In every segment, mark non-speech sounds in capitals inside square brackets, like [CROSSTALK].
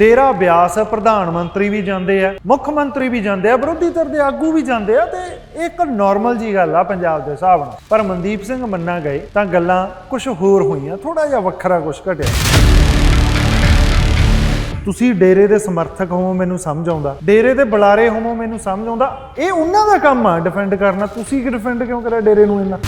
ਡੇਰਾ ਬਿਆਸ ਪ੍ਰਧਾਨ ਮੰਤਰੀ ਵੀ ਜਾਂਦੇ ਆ, ਮੁੱਖ ਮੰਤਰੀ ਵੀ ਜਾਂਦੇ ਆ, ਵਿਰੋਧੀ ਧਿਰ ਦੇ ਆਗੂ ਵੀ ਜਾਂਦੇ ਆ ਤੇ ਇਹ ਇੱਕ ਨਾਰਮਲ ਜੀ ਗੱਲ ਆ ਪੰਜਾਬ ਦੇ ਹਿਸਾਬ ਨਾਲ। ਪਰ ਮਨਦੀਪ ਸਿੰਘ ਮੰਨਾ ਗਏ ਤਾਂ ਗੱਲਾਂ ਕੁਝ ਹੋਰ ਹੋਈਆਂ ਥੋੜਾ ਜਿਹਾ ਵੱਖਰਾ ਕੁਝ ਘਟਿਆ। ਤੁਸੀਂ ਡੇਰੇ ਦੇ ਸਮਰਥਕ ਹੋਵੋ, ਮੈਨੂੰ ਸਮਝ ਆਉਂਦਾ। ਡੇਰੇ ਦੇ ਬੁਲਾਰੇ ਹੋਵੋ, ਮੈਨੂੰ ਸਮਝ ਆਉਂਦਾ। ਇਹ ਉਹਨਾਂ ਦਾ ਕੰਮ ਆ ਡਿਫੈਂਡ ਕਰਨਾ। ਤੁਸੀਂ ਕਿ ਡਿਫੈਂਡ ਕਿਉਂ ਕਰਿਆ ਡੇਰੇ ਨੂੰ ਇੰਨਾ?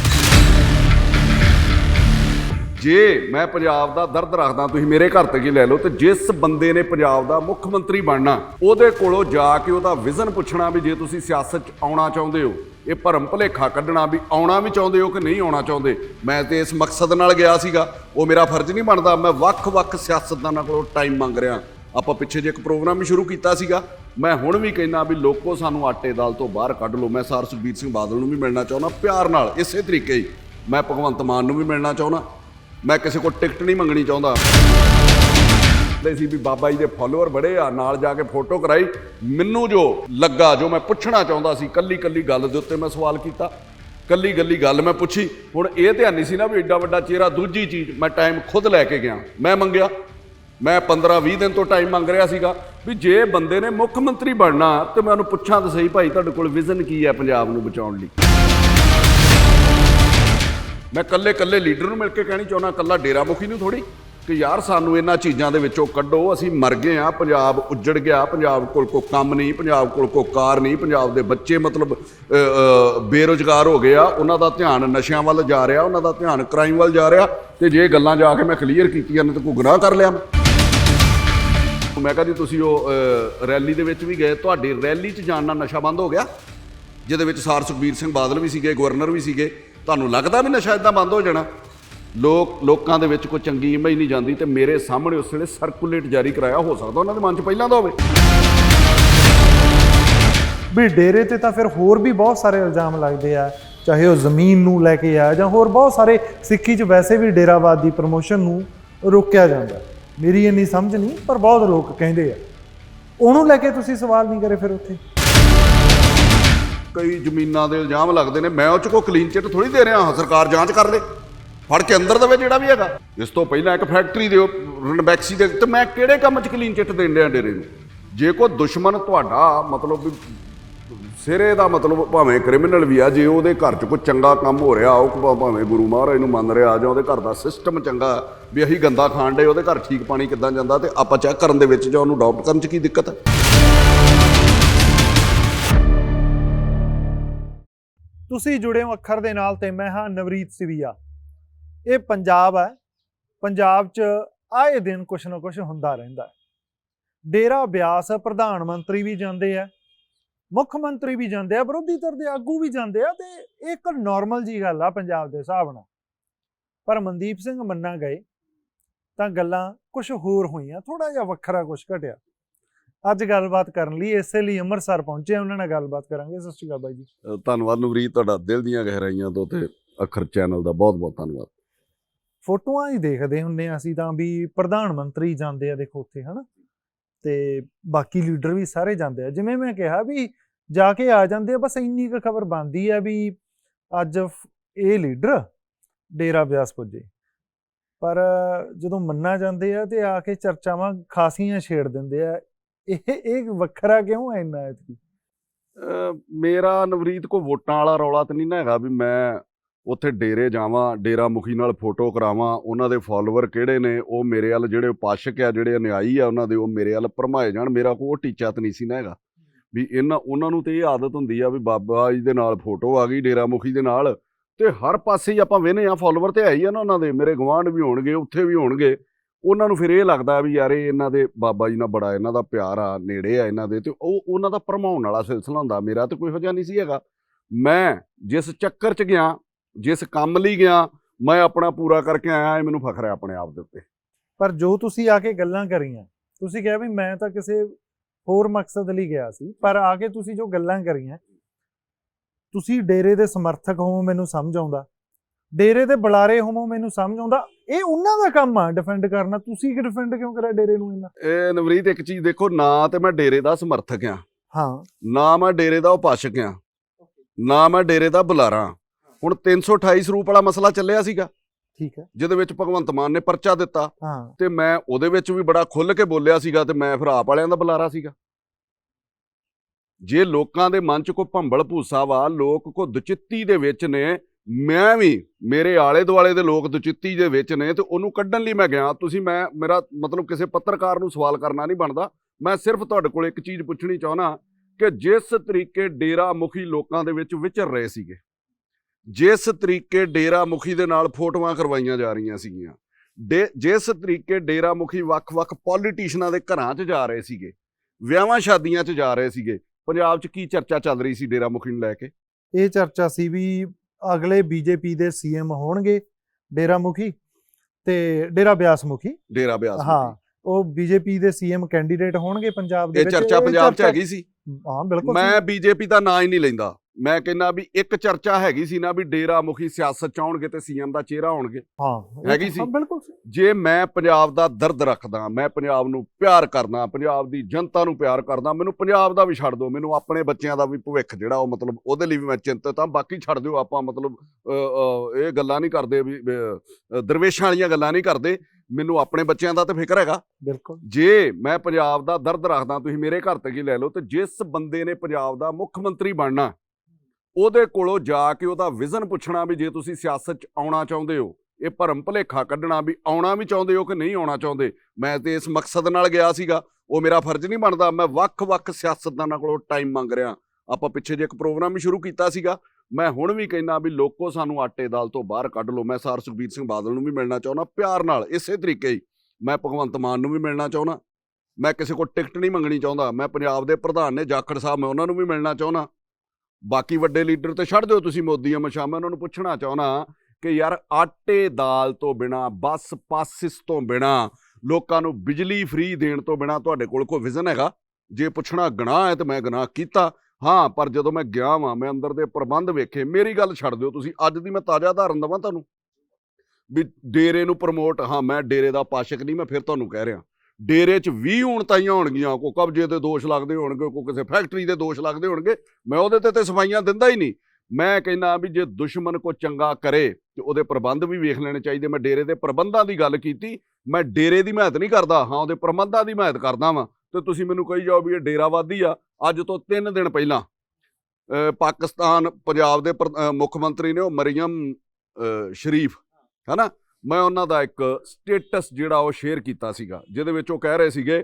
ਜੇ ਮੈਂ ਪੰਜਾਬ ਦਾ ਦਰਦ ਰੱਖਦਾ, ਤੁਸੀਂ ਮੇਰੇ ਘਰ ਤੇ ਕੀ ਲੈ ਲਓ, ਤੇ ਜਿਸ ਬੰਦੇ ਨੇ ਪੰਜਾਬ ਦਾ ਮੁੱਖ ਮੰਤਰੀ ਬਣਨਾ, ਉਹਦੇ ਕੋਲੋਂ ਜਾ ਕੇ ਉਹਦਾ ਵਿਜ਼ਨ ਪੁੱਛਣਾ ਵੀ ਜੇ ਤੁਸੀਂ ਸਿਆਸਤ 'ਚ ਆਉਣਾ ਚਾਹੁੰਦੇ ਹੋ, ਇਹ ਭਰਮ ਭੁਲੇਖਾ ਕੱਢਣਾ ਵੀ ਆਉਣਾ ਵੀ ਚਾਹੁੰਦੇ ਹੋ ਕਿ ਨਹੀਂ ਆਉਣਾ ਚਾਹੁੰਦੇ? ਮੈਂ ਤੇ ਇਸ ਮਕਸਦ ਨਾਲ ਗਿਆ ਸੀਗਾ, ਉਹ ਮੇਰਾ ਫਰਜ਼ ਨਹੀਂ ਬਣਦਾ, ਮੈਂ ਵੱਖ-ਵੱਖ ਸਿਆਸਤਦਾਨਾਂ ਕੋਲੋਂ ਟਾਈਮ ਮੰਗ ਰਿਹਾ। ਆਪਾਂ ਪਿੱਛੇ ਜੇ ਇੱਕ ਪ੍ਰੋਗਰਾਮ ਵੀ ਸ਼ੁਰੂ ਕੀਤਾ ਸੀਗਾ। ਮੈਂ ਹੁਣ ਵੀ ਕਹਿੰਦਾ ਵੀ ਲੋਕੋ ਸਾਨੂੰ ਆਟੇ ਦਾਲ ਤੋਂ ਬਾਹਰ ਕੱਢ ਲਓ। ਮੈਂ ਸਰ ਸੁਖਬੀਰ ਸਿੰਘ ਬਾਦਲ ਨੂੰ ਵੀ ਮਿਲਣਾ ਚਾਹੁੰਦਾ, ਪਿਆਰ ਨਾਲ, ਇਸੇ ਤਰੀਕੇ ਹੀ। ਮੈਂ ਭਗਵੰਤ ਮਾਨ ਨੂੰ ਵੀ ਮਿਲਣਾ ਚਾਹੁੰਦਾ। ਮੈਂ ਕਿਸੇ ਕੋਲ ਟਿਕਟ ਨਹੀਂ ਮੰਗਣੀ ਚਾਹੁੰਦਾ। ਦੇ ਸੀ ਵੀ ਬਾਬਾ ਜੀ ਦੇ ਫਾਲੋਅਰ ਬੜੇ ਆ, ਨਾਲ ਜਾ ਕੇ ਫੋਟੋ ਕਰਾਈ। ਮੈਨੂੰ ਜੋ ਲੱਗਾ, ਜੋ ਮੈਂ ਪੁੱਛਣਾ ਚਾਹੁੰਦਾ ਸੀ ਕੱਲੀ ਕੱਲੀ ਗੱਲ ਦੇ ਉੱਤੇ ਮੈਂ ਸਵਾਲ ਕੀਤਾ। ਕੱਲੀ ਕੱਲੀ ਗੱਲ ਮੈਂ ਪੁੱਛੀ। ਹੁਣ ਇਹ ਧਿਆਨ ਨਹੀਂ ਸੀ ਨਾ ਵੀ ਐਡਾ ਵੱਡਾ ਚਿਹਰਾ ਦੂਜੀ ਚੀਜ਼ ਮੈਂ ਟਾਈਮ ਖੁਦ ਲੈ ਕੇ ਗਿਆ। ਮੈਂ ਮੰਗਿਆ। ਮੈਂ 15 20 ਦਿਨ ਤੋਂ ਟਾਈਮ ਮੰਗ ਰਿਹਾ ਸੀਗਾ ਵੀ ਜੇ ਬੰਦੇ ਨੇ ਮੁੱਖ ਮੰਤਰੀ ਬਣਨਾ ਤੇ ਮੈਂ ਉਹਨੂੰ ਪੁੱਛਾਂ ਤਾਂ ਸਹੀ ਭਾਈ, ਤੁਹਾਡੇ ਕੋਲ ਵਿਜ਼ਨ ਕੀ ਹੈ ਪੰਜਾਬ ਨੂੰ ਬਚਾਉਣ ਲਈ? ਮੈਂ ਕੱਲੇ ਕੱਲੇ ਲੀਡਰ ਨੂੰ ਮਿਲ ਕੇ ਕਹਿਣੀ ਚਾਹੁੰਦਾ ਕੱਲਾ ਡੇਰਾ ਮੁਖੀ ਨੂੰ ਥੋੜੀ ਕਿ ਯਾਰ ਸਾਨੂੰ ਇਹਨਾਂ ਚੀਜ਼ਾਂ ਦੇ ਵਿੱਚੋਂ ਕੱਢੋ ਅਸੀਂ ਮਰ ਗਏ ਆ ਪੰਜਾਬ ਉੱਜੜ ਗਿਆ ਪੰਜਾਬ ਕੋਲ ਕੋ ਕੰਮ ਨਹੀਂ ਪੰਜਾਬ ਕੋਲ ਕੋ ਕਾਰ ਨਹੀਂ ਪੰਜਾਬ ਦੇ ਬੱਚੇ ਮਤਲਬ ਅ, ਬੇਰੁਜ਼ਗਾਰ ਹੋ ਗਏ ਆ ਉਹਨਾਂ ਦਾ ਧਿਆਨ ਨਸ਼ਿਆਂ ਵੱਲ ਜਾ ਰਿਹਾ ਉਹਨਾਂ ਦਾ ਧਿਆਨ ਕ੍ਰਾਈਮ ਵੱਲ ਜਾ ਰਿਹਾ ਤੇ ਜੇ ਗੱਲਾਂ ਜਾ ਕੇ ਮੈਂ ਕਲੀਅਰ ਕੀਤੀਆਂ ਨੇ ਤਾਂ ਕੋਈ ਗੁਨਾਹ ਕਰ ਲਿਆ ਮੈਂ। ਮੈਂ ਕਿਹਾ ਜੀ ਤੁਸੀਂ ਉਹ ਰੈਲੀ ਦੇ ਵਿੱਚ ਵੀ ਗਏ ਤੁਹਾਡੀ ਰੈਲੀ 'ਚ ਜਾਣ ਨਾਲ ਨਸ਼ਾ ਬੰਦ ਹੋ ਗਿਆ ਜਿਹਦੇ ਵਿੱਚ ਸਾਰ ਸੁਖਬੀਰ ਸਿੰਘ ਬਾਦਲ ਵੀ ਸੀਗੇ ਗਵਰਨਰ ਵੀ ਸੀਗੇ। ਤੁਹਾਨੂੰ ਲੱਗਦਾ ਵੀ ਨਸ਼ਾ ਇਦਾਂ ਬੰਦ ਹੋ ਜਾਣਾ? ਲੋਕ, ਲੋਕਾਂ ਦੇ ਵਿੱਚ ਕੋਈ ਚੰਗੀ ਇਮੇਜ ਨਹੀਂ ਜਾਂਦੀ ਤੇ ਮੇਰੇ ਸਾਹਮਣੇ ਉਸ ਵੇਲੇ ਸਰਕੂਲੇਟ ਜਾਰੀ ਕਰਾਇਆ, ਹੋ ਸਕਦਾ ਉਹਨਾਂ ਦੇ ਮਨ 'ਚ ਪਹਿਲਾਂ ਦਾ ਹੋਵੇ। ਵੀ ਡੇਰੇ ਤੇ ਤਾਂ ਫਿਰ ਹੋਰ ਵੀ ਬਹੁਤ ਸਾਰੇ ਇਲਜ਼ਾਮ ਲੱਗਦੇ ਆ, ਚਾਹੇ ਉਹ ਜ਼ਮੀਨ ਨੂੰ ਲੈ ਕੇ ਆ ਜਾਂ ਹੋਰ ਬਹੁਤ ਸਾਰੇ, ਸਿੱਖੀ 'ਚ ਵੈਸੇ ਵੀ ਡੇਰਾਵਾਦ ਦੀ ਪ੍ਰਮੋਸ਼ਨ ਨੂੰ ਰੋਕਿਆ ਜਾਂਦਾ। ਮੇਰੀ ਇੰਨੀ ਸਮਝ ਨਹੀਂ, ਪਰ ਬਹੁਤ ਲੋਕ ਕਹਿੰਦੇ ਆ। ਉਹਨੂੰ ਲੈ ਕੇ ਤੁਸੀਂ ਸਵਾਲ ਨਹੀਂ ਕਰੇ ਫਿਰ ਉੱਥੇ। ਕਈ ਜ਼ਮੀਨਾਂ ਦੇ ਇਲਜ਼ਾਮ ਲੱਗਦੇ ਨੇ, ਮੈਂ ਉਹ 'ਚ ਕੋਈ ਕਲੀਨ ਚਿੱਟ ਥੋੜੀ ਦੇ ਰਿਹਾ ਹਾਂ, ਸਰਕਾਰ ਜਾਂਚ ਕਰ ਲੇ। ਫੜ ਕੇ ਅੰਦਰ ਦਵੇ ਜਿਹੜਾ ਵੀ ਹੈਗਾ। ਇਸ ਤੋਂ ਪਹਿਲਾਂ ਇੱਕ ਫੈਕਟਰੀ ਦਿਓ, ਰਣਬੈਕਸੀ ਦੇ, ਤੇ ਮੈਂ ਕਿਹੜੇ ਕੰਮ 'ਚ ਕਲੀਨ ਚਿੱਟ ਦੇਣ ਡਿਆ ਡੇਰੇ ਨੂੰ? ਜੇ ਕੋਈ ਦੁਸ਼ਮਣ ਤੁਹਾਡਾ, ਮਤਲਬ ਵੀ ਸਿਰੇ ਦਾ ਮਤਲਬ ਭਾਵੇਂ ਕ੍ਰਿਮੀਨਲ ਵੀ ਆ, ਜੇ ਉਹਦੇ ਘਰ 'ਚ ਕੋਈ ਚੰਗਾ ਕੰਮ ਹੋ ਰਿਹਾ, ਉਹ ਭਾਵੇਂ ਗੁਰੂ ਮਹਾਰਾਜ ਨੂੰ ਮੰਨ ਰਿਹਾ, ਜਾਂ ਉਹਦੇ ਘਰ ਦਾ ਸਿਸਟਮ ਚੰਗਾ, ਵੀ ਅਸੀਂ ਗੰਦਾ ਖਾਣ ਡੇ ਉਹਦੇ ਘਰ ਠੀਕ ਪਾਣੀ ਕਿੱਦਾਂ ਜਾਂਦਾ, ਤੇ ਆਪਾਂ ਚੈੱਕ ਕਰਨ ਦੇ ਵਿੱਚ ਜਾਂ ਉਹਨੂੰ ਅਡਾਪਟ ਕਰਨ 'ਚ ਕੀ ਦਿੱਕਤ ਹੈ ਤੁਸੀਂ ਜੁੜੇ ਹੋ ਅੱਖਰ ਦੇ ਨਾਲ ਤੇ ਮੈਂ ਹਾਂ ਨਵਰੀਤ ਸਿਵੀਆ। ਇਹ ਪੰਜਾਬ ਹੈ। ਪੰਜਾਬ 'ਚ ਆਏ ਦਿਨ ਕੁਛ ਨਾ ਕੁਛ ਹੁੰਦਾ ਰਹਿੰਦਾ ਹੈ। ਡੇਰਾ ਬਿਆਸ ਪ੍ਰਧਾਨ ਮੰਤਰੀ ਵੀ ਜਾਂਦੇ ਆ ਮੁੱਖ ਮੰਤਰੀ ਵੀ ਜਾਂਦੇ ਆ ਵਿਰੋਧੀ ਧਿਰ ਦੇ ਆਗੂ ਵੀ ਜਾਂਦੇ ਆ ਤੇ ਇਹ ਇੱਕ ਨਾਰਮਲ ਜੀ ਗੱਲ ਆ ਪੰਜਾਬ ਦੇ ਹਿਸਾਬ ਨਾਲ। ਪਰ ਮਨਦੀਪ ਸਿੰਘ ਮੰਨਾ ਗਏ ਤਾਂ ਗੱਲਾਂ ਕੁਝ ਹੋਰ ਹੋਈਆਂ ਥੋੜਾ ਜਿਹਾ ਵੱਖਰਾ ਕੁਝ ਘਟਿਆ। ਅੱਜ ਗੱਲਬਾਤ ਕਰਨ ਲਈ ਇਸੇ ਲਈ ਅੰਮ੍ਰਿਤਸਰ ਪਹੁੰਚੇ ਉਹਨਾਂ ਨਾਲ ਗੱਲਬਾਤ ਕਰਾਂਗੇ। ਸਤਿ ਸ਼੍ਰੀ ਅਕਾਲ ਬਾਈ ਜੀ। ਧੰਨਵਾਦ ਨਵਰੀਤ ਤੁਹਾਡਾ ਦਿਲ ਦੀਆਂ ਗਹਿਰਾਈਆਂ ਤੋਂ ਤੇ ਅੱਖਰ ਚੈਨਲ ਦਾ ਬਹੁਤ ਬਹੁਤ ਧੰਨਵਾਦ। ਫੋਟੋਆਂ ਹੀ ਦੇਖਦੇ ਹੁੰਨੇ ਆ ਅਸੀਂ ਤਾਂ ਵੀ ਪ੍ਰਧਾਨ ਮੰਤਰੀ ਜਾਂਦੇ ਆ ਦੇਖੋ ਉੱਥੇ ਹਨਾ? ਤੇ ਬਾਕੀ ਲੀਡਰ ਵੀ ਸਾਰੇ ਜਾਂਦੇ ਆ। ਜਿਵੇਂ ਮੈਂ ਕਿਹਾ ਵੀ ਜਾ ਕੇ ਆ ਜਾਂਦੇ ਆ ਬਸ ਇੰਨੀ ਕੁ ਖਬਰ ਬੰਦੀ ਆ ਵੀ ਅੱਜ ਇਹ ਲੀਡਰ ਡੇਰਾ ਬਿਆਸ ਪੁੱਜੇ। ਪਰ ਜਦੋਂ ਮੰਨਾ ਜਾਂਦੇ ਆ ਤੇ ਆ ਕੇ ਚਰਚਾਵਾਂ ਖਾਸੀਆਂ ਛੇੜ ਦਿੰਦੇ ਆ। ਇਹ ਇਹ ਵੱਖਰਾ ਕਿਉਂ ਐ ਇੰਨਾ ਐਤਕੀ ਮੇਰਾ ਨਵਰੀਤ ਕੋ ਵੋਟਾਂ ਵਾਲਾ ਰੌਲਾ ਤਾਂ ਨਹੀਂ ਨਾ ਹੈਗਾ ਵੀ ਮੈਂ ਉੱਥੇ ਡੇਰੇ ਜਾਵਾਂ, ਡੇਰਾ ਮੁਖੀ ਨਾਲ ਫੋਟੋ ਕਰਾਵਾਂ, ਉਹਨਾਂ ਦੇ ਫਾਲੋਅਰ ਕਿਹੜੇ ਨੇ, ਉਹ ਮੇਰੇ ਵੱਲ ਜਿਹੜੇ ਉਪਾਸ਼ਕ ਆ, ਜਿਹੜੇ ਅਨਿਆਈ ਆ, ਉਹਨਾਂ ਦੇ ਉਹ ਮੇਰੇ ਵੱਲ ਭਰਮਾਏ ਜਾਣ, ਮੇਰਾ ਕੋਈ ਉਹ ਟੀਚਾ ਤਾਂ ਨਹੀਂ ਸੀ ਨਾ ਹੈਗਾ। ਵੀ ਇਹਨਾਂ, ਉਹਨਾਂ ਨੂੰ ਤੇ ਇਹ ਆਦਤ ਹੁੰਦੀ ਆ ਵੀ ਬਾਬਾ ਜੀ ਦੇ ਨਾਲ ਫੋਟੋ ਆ ਗਈ, ਡੇਰਾ ਮੁਖੀ ਦੇ ਨਾਲ, ਤੇ ਹਰ ਪਾਸੇ ਹੀ ਆਪਾਂ ਵੇਨੇ ਆ ਫਾਲੋਅਰ ਤੇ ਹੈ ਹੀ ਆ ਨਾ ਉਹਨਾਂ ਦੇ, ਮੇਰੇ ਗਵਾਂਢ ਵੀ ਹੋਣਗੇ, ਉੱਥੇ ਵੀ ਹੋਣਗੇ। ਉਹਨਾਂ ਨੂੰ ਫਿਰ ਇਹ ਲੱਗਦਾ ਵੀ ਯਾਰ ਇਹ ਇਹਨਾਂ ਦੇ ਬਾਬਾ ਜੀ ਨਾਲ ਬੜਾ ਇਹਨਾਂ ਦਾ ਪਿਆਰ ਆ, ਨੇੜੇ ਆ ਇਹਨਾਂ ਦੇ ਤੇ ਉਹ ਉਹਨਾਂ ਦਾ ਭਰਮਾਉਣ ਵਾਲਾ ਸਿਲਸਿਲਾ ਹੁੰਦਾ, ਮੇਰਾ ਤੇ ਕੋਈ ਇਹੋ ਜਿਹਾ ਨਹੀਂ ਸੀ ਹੈਗਾ। ਮੈਂ ਜਿਸ ਚੱਕਰ 'ਚ ਗਿਆ, ਜਿਸ ਕੰਮ ਲਈ ਗਿਆ, ਮੈਂ ਆਪਣਾ ਪੂਰਾ ਕਰਕੇ ਆਇਆ, ਇਹ ਮੈਨੂੰ ਫਖਰ ਹੈ ਆਪਣੇ ਆਪ ਦੇ ਉੱਤੇ। ਪਰ ਜੋ ਤੁਸੀਂ ਆ ਕੇ ਗੱਲਾਂ ਕਰੀਆਂ, ਤੁਸੀਂ ਕਿਹਾ ਵੀ ਮੈਂ ਤਾਂ ਕਿਸੇ ਹੋਰ ਮਕਸਦ ਲਈ ਗਿਆ ਸੀ, ਪਰ ਆ ਕੇ ਤੁਸੀਂ ਜੋ ਗੱਲਾਂ ਕਰੀਆਂ, ਤੁਸੀਂ ਡੇਰੇ ਦੇ ਸਮਰਥਕ ਹੋਵੋ ਮੈਨੂੰ ਸਮਝ ਆਉਂਦਾ, ਡੇਰੇ ਦੇ ਬੁਲਾਰੇ ਹੋਵੋ ਮੈਨੂੰ ਸਮਝ ਆਉਂਦਾ ਇਹ ਉਹਨਾਂ ਦਾ ਕੰਮ ਆ ਡਿਫੈਂਡ ਕਰਨਾ। ਤੁਸੀਂ ਕਿ ਡਿਫੈਂਡ ਕਿਉਂ ਕਰਿਆ ਡੇਰੇ ਨੂੰ ਇੰਨਾ? ਇਹ ਨਵਰੀਤ ਇੱਕ ਚੀਜ਼ ਦੇਖੋ ਨਾ ਤੇ ਮੈਂ ਡੇਰੇ ਦਾ ਸਮਰਥਕ ਆ। ਹਾਂ। ਨਾ ਮੈਂ ਡੇਰੇ ਦਾ ਉਪਾਸ਼ਕ ਆ। ਨਾ ਮੈਂ ਡੇਰੇ ਦਾ ਬੁਲਾਰਾ ਹੁਣ 328 ਸਰੂਪ ਵਾਲਾ ਮਸਲਾ ਚੱਲਿਆ ਸੀਗਾ। ਠੀਕ ਹੈ। ਜਿਹਦੇ ਵਿੱਚ ਭਗਵੰਤ ਮਾਨ ਨੇ ਪਰਚਾ ਦਿੱਤਾ। ਹਾਂ। ਤੇ ਮੈਂ ਉਹਦੇ ਵਿੱਚ ਵੀ ਬੜਾ ਖੁੱਲ ਕੇ ਬੋਲਿਆ ਸੀਗਾ ਤੇ ਮੈਂ ਫਿਰ ਆਪ ਵਾਲਿਆਂ ਦਾ ਬੁਲਾਰਾ ਸੀਗਾ। ਜੇ ਲੋਕਾਂ ਦੇ ਮਨ 'ਚ ਕੋਈ ਭੰਬਲ ਭੂਸਾ ਵਾ ਲੋਕ ਕੋ ਦੁਚਿੱਤੀ ਦੇ ਵਿੱਚ ਨੇ ਮੈਂ ਵੀ ਮੇਰੇ ਆਲੇ ਦੁਆਲੇ ਦੇ ਲੋਕ ਦੁਚਿੱਤੀ ਦੇ ਵਿੱਚ ਨੇ ਤੇ ਉਹਨੂੰ ਕੱਢਣ ਲਈ ਮੈਂ ਗਿਆ। ਤੁਸੀਂ ਮੈਂ, ਮੇਰਾ ਮਤਲਬ ਕਿਸੇ ਪੱਤਰਕਾਰ ਨੂੰ ਸਵਾਲ ਕਰਨਾ ਨਹੀਂ ਬਣਦਾ। ਮੈਂ ਸਿਰਫ ਤੁਹਾਡੇ ਕੋਲ ਇੱਕ ਚੀਜ਼ ਪੁੱਛਣੀ ਚਾਹੁੰਦਾ ਕਿ ਜਿਸ ਤਰੀਕੇ ਡੇਰਾ ਮੁਖੀ ਲੋਕਾਂ ਦੇ ਵਿੱਚ ਵਿਚਰ ਰਹੇ ਸੀਗੇ, ਜਿਸ ਤਰੀਕੇ ਡੇਰਾ ਮੁਖੀ ਦੇ ਨਾਲ ਫੋਟੋਆਂ ਕਰਵਾਈਆਂ ਜਾ ਰਹੀਆਂ ਸੀਗੀਆਂ, ਡੇ- ਜਿਸ ਤਰੀਕੇ ਡੇਰਾ ਮੁਖੀ ਵੱਖ-ਵੱਖ ਪੋਲੀਟੀਸ਼ੀਨਾਂ ਦੇ ਘਰਾਂ 'ਚ ਜਾ ਰਹੇ ਸੀਗੇ, ਵਿਆਹਾਂ ਸ਼ਾਦੀਆਂ 'ਚ ਜਾ ਰਹੇ ਸੀਗੇ, ਪੰਜਾਬ 'ਚ ਕੀ ਚਰਚਾ ਚੱਲ ਰਹੀ ਸੀ ਡੇਰਾ ਮੁਖੀ ਨੂੰ ਲੈ ਕੇ? ਇਹ ਚਰਚਾ ਸੀ ਵੀ ਅਗਲੇ ਬੀਜੇਪੀ ਦੇ ਸੀਐਮ ਹੋਣਗੇ ਡੇਰਾ ਮੁਖੀ ਤੇ ਡੇਰਾ ਬਿਆਸ ਮੁਖੀ। ਡੇਰਾ ਬਿਆਸ ਹਾਂ। ਉਹ ਬੀਜੇਪੀ ਦੇ ਸੀਐਮ ਕੈਂਡੀਡੇਟ ਹੋਣਗੇ ਪੰਜਾਬ ਦੇ ਇਹ ਵਿੱਚ। ਚਰਚਾ ਪੰਜਾਬ 'ਚ ਹੈਗੀ ਸੀ। ਹਾਂ ਬਿਲਕੁਲ ਮੈਂ ਬੀਜੇਪੀ ਦਾ ਨਾਂ ਹੀ ਨਹੀਂ ਲੈਂਦਾ। ਮੈਂ ਕਹਿੰਦਾ ਵੀ ਇੱਕ ਚਰਚਾ ਹੈਗੀ ਸੀ ਨਾ ਵੀ ਡੇਰਾ ਮੁਖੀ ਸਿਆਸਤ 'ਚ ਆਉਣਗੇ ਤੇ ਸੀਐਮ ਦਾ ਚਿਹਰਾ ਹੋਣਗੇ ਹਾਂ ਹੈਗੀ ਸੀ। ਬਿਲਕੁਲ। ਜੇ ਮੈਂ ਪੰਜਾਬ ਦਾ ਦਰਦ ਰੱਖਦਾ ਮੈਂ ਪੰਜਾਬ ਨੂੰ ਪਿਆਰ ਕਰਦਾ ਪੰਜਾਬ ਦੀ ਜਨਤਾ ਨੂੰ ਪਿਆਰ ਕਰਦਾ ਮੈਨੂੰ ਪੰਜਾਬ ਦਾ ਵੀ ਛੱਡ ਦਿਓ ਮੈਨੂੰ ਆਪਣੇ ਬੱਚਿਆਂ ਦਾ ਵੀ ਭਵਿੱਖ ਜਿਹੜਾ ਉਹ ਮਤਲਬ ਉਹਦੇ ਲਈ ਵੀ ਮੈਂ ਚਿੰਤਤ ਹਾਂ ਬਾਕੀ ਛੱਡ ਦਿਓ ਆਪਾਂ ਮਤਲਬ ਇਹ ਗੱਲਾਂ ਨਹੀਂ ਕਰਦੇ ਵੀ ਦਰਵੇਸ਼ਾਂ ਵਾਲੀਆਂ ਗੱਲਾਂ ਨਹੀਂ ਕਰਦੇ ਮੈਨੂੰ ਆਪਣੇ ਬੱਚਿਆਂ ਦਾ ਤੇ ਫਿਕਰ ਹੈਗਾ ਬਿਲਕੁਲ ਜੇ ਮੈਂ ਪੰਜਾਬ ਦਾ ਦਰਦ ਰੱਖਦਾ ਤੁਸੀਂ ਮੇਰੇ ਘਰ ਤੇ ਕੀ ਲੈ ਲਓ ਤੇ ਜਿਸ ਬੰਦੇ ਨੇ ਪੰਜਾਬ ਦਾ ਮੁੱਖ ਮੰਤਰੀ ਬਣਨਾ ਉਹਦੇ ਕੋਲੋਂ ਜਾ ਕੇ ਉਹਦਾ ਵਿਜ਼ਨ ਪੁੱਛਣਾ ਵੀ ਜੇ ਤੁਸੀਂ ਸਿਆਸਤ 'ਚ ਆਉਣਾ ਚਾਹੁੰਦੇ ਹੋ, ਇਹ ਭਰਮ ਭਲੇਖਾ ਕੱਢਣਾ ਵੀ ਆਉਣਾ ਵੀ ਚਾਹੁੰਦੇ ਹੋ ਕਿ ਨਹੀਂ ਆਉਣਾ ਚਾਹੁੰਦੇ? ਮੈਂ ਤੇ ਇਸ ਮਕਸਦ ਨਾਲ ਗਿਆ ਸੀਗਾ, ਉਹ ਮੇਰਾ ਫਰਜ਼ ਨਹੀਂ ਬਣਦਾ, ਮੈਂ ਵੱਖ-ਵੱਖ ਸਿਆਸਤਦਾਨਾਂ ਕੋਲੋਂ ਟਾਈਮ ਮੰਗ ਰਿਹਾ। ਆਪਾਂ ਪਿੱਛੇ ਜੇ ਇੱਕ ਪ੍ਰੋਗਰਾਮ ਵੀ ਸ਼ੁਰੂ ਕੀਤਾ ਸੀਗਾ। ਮੈਂ ਹੁਣ ਵੀ ਕਹਿੰਦਾ ਵੀ ਲੋਕੋ ਸਾਨੂੰ ਆਟੇ ਦਾਲ ਤੋਂ ਬਾਹਰ ਕੱਢ ਲਓ। ਮੈਂ ਸਰ ਸੁਖਬੀਰ ਸਿੰਘ ਬਾਦਲ ਨੂੰ ਵੀ ਮਿਲਣਾ ਚਾਹੁੰਦਾ, ਪਿਆਰ ਨਾਲ, ਇਸੇ ਤਰੀਕੇ ਹੀ। ਮੈਂ ਭਗਵੰਤ ਮਾਨ ਨੂੰ ਵੀ ਮਿਲਣਾ ਚਾਹੁੰਦਾ। ਮੈਂ ਕਿਸੇ ਕੋਲ ਟਿਕਟ ਨਹੀਂ ਮੰਗਣੀ ਚਾਹੁੰਦਾ। ਮੈਂ ਪੰਜਾਬ ਦੇ ਪ੍ਰਧਾਨ ਨੇ, ਜਾਖੜ ਸਾਹਿਬ, ਮੈਂ ਉਹਨਾਂ ਨੂੰ ਵੀ ਮਿਲਣਾ ਚਾਹੁੰਦਾ। ਬਾਕੀ ਵੱਡੇ ਲੀਡਰ ਤੇ ਛੱਡ ਦਿਓ ਤੁਸੀਂ ਮੋਦੀ ਅਮਿਤ ਮੈਂ ਉਹਨਾਂ ਨੂੰ ਪੁੱਛਣਾ ਚਾਹੁੰਦਾ ਕਿ ਯਾਰ ਆਟੇ ਦਾਲ ਤੋਂ ਬਿਨਾ, ਬੱਸ ਪਾਸਿਸ ਤੋਂ ਬਿਨਾ, ਲੋਕਾਂ ਨੂੰ ਬਿਜਲੀ ਫ੍ਰੀ ਦੇਣ ਤੋਂ ਬਿਨਾ ਤੁਹਾਡੇ ਕੋਲ ਕੋਈ ਵਿਜ਼ਨ ਹੈਗਾ? ਜੇ ਪੁੱਛਣਾ ਗੁਨਾਹ ਹੈ ਤੇ ਮੈਂ ਗੁਨਾਹ ਕੀਤਾ। ਹਾਂ, ਪਰ ਜਦੋਂ ਮੈਂ ਗਿਆ ਵਾਂ, ਮੈਂ ਅੰਦਰ ਦੇ ਪ੍ਰਬੰਧ ਵੇਖੇ, ਮੇਰੀ ਗੱਲ ਛੱਡ ਦਿਓ ਤੁਸੀਂ, ਅੱਜ ਦੀ ਮੈਂ ਤਾਜ਼ਾ ਉਦਾਹਰਨ ਦਵਾਂ ਤੁਹਾਨੂੰ। ਵੀ ਡੇਰੇ ਨੂੰ ਪ੍ਰਮੋਟ ਹਾਂ, ਮੈਂ ਡੇਰੇ ਦਾ ਪਾਸ਼ਕ ਨਹੀਂ, ਮੈਂ ਫਿਰ ਤੁਹਾਨੂੰ ਕਹਿ ਰਿਹਾ। ਡੇਰੇ 'ਚ 20 ਉਣਤਾਈਆਂ ਹੋਣਗੀਆਂ, ਕੋ ਕਬਜ਼ੇ ਦੇ ਦੋਸ਼ ਲੱਗਦੇ ਹੋਣਗੇ, ਕੋ ਕਿਸੇ ਫੈਕਟਰੀ ਦੇ ਦੋਸ਼ ਲੱਗਦੇ ਹੋਣਗੇ, ਮੈਂ ਉਹਦੇ ਤੇ ਤੇ ਸਫਾਈਆਂ ਦਿੰਦਾ ਹੀ ਨਹੀਂ। ਮੈਂ ਕਹਿੰਦਾ ਵੀ ਜੇ ਦੁਸ਼ਮਣ ਕੋ ਚੰਗਾ ਕਰੇ, ਤੇ ਉਹਦੇ ਪ੍ਰਬੰਧ ਵੀ ਵੇਖ ਲੈਣੇ ਚਾਹੀਦੇ। ਮੈਂ ਡੇਰੇ ਦੇ ਪ੍ਰਬੰਧਾਂ ਦੀ ਗੱਲ ਕੀਤੀ, ਮੈਂ ਡੇਰੇ ਦੀ ਮਹਿਤ ਨਹੀਂ ਕਰਦਾ, ਹਾਂ ਉਹਦੇ ਪ੍ਰਬੰਧਾਂ ਦੀ ਮਹਿਤ ਕਰਦਾ ਵਾਂ। ਤੇ ਤੁਸੀਂ ਮੈਨੂੰ ਕਹੀ ਜਾਓ ਵੀ ਇਹ ਡੇਰਾਵਾਦੀ ਆ, ਅੱਜ ਤੋਂ 3 ਦਿਨ ਪਹਿਲਾਂ ਪਾਕਿਸਤਾਨ, ਪੰਜਾਬ ਦੇ ਪ੍ਰ- ਮੁੱਖ ਮੰਤਰੀ ਨੇ ਉਹ ਮਰੀਮ, ਅਹ ਸ਼ਰੀਫ, ਹੈਨਾ? ਮੈਂ ਉਹਨਾਂ ਦਾ ਇੱਕ ਸਟੇਟਸ ਜਿਹੜਾ ਉਹ ਸ਼ੇਅਰ ਕੀਤਾ ਸੀਗਾ, ਜਿਹਦੇ ਵਿੱਚ ਉਹ ਕਹਿ ਰਹੇ ਸੀਗੇ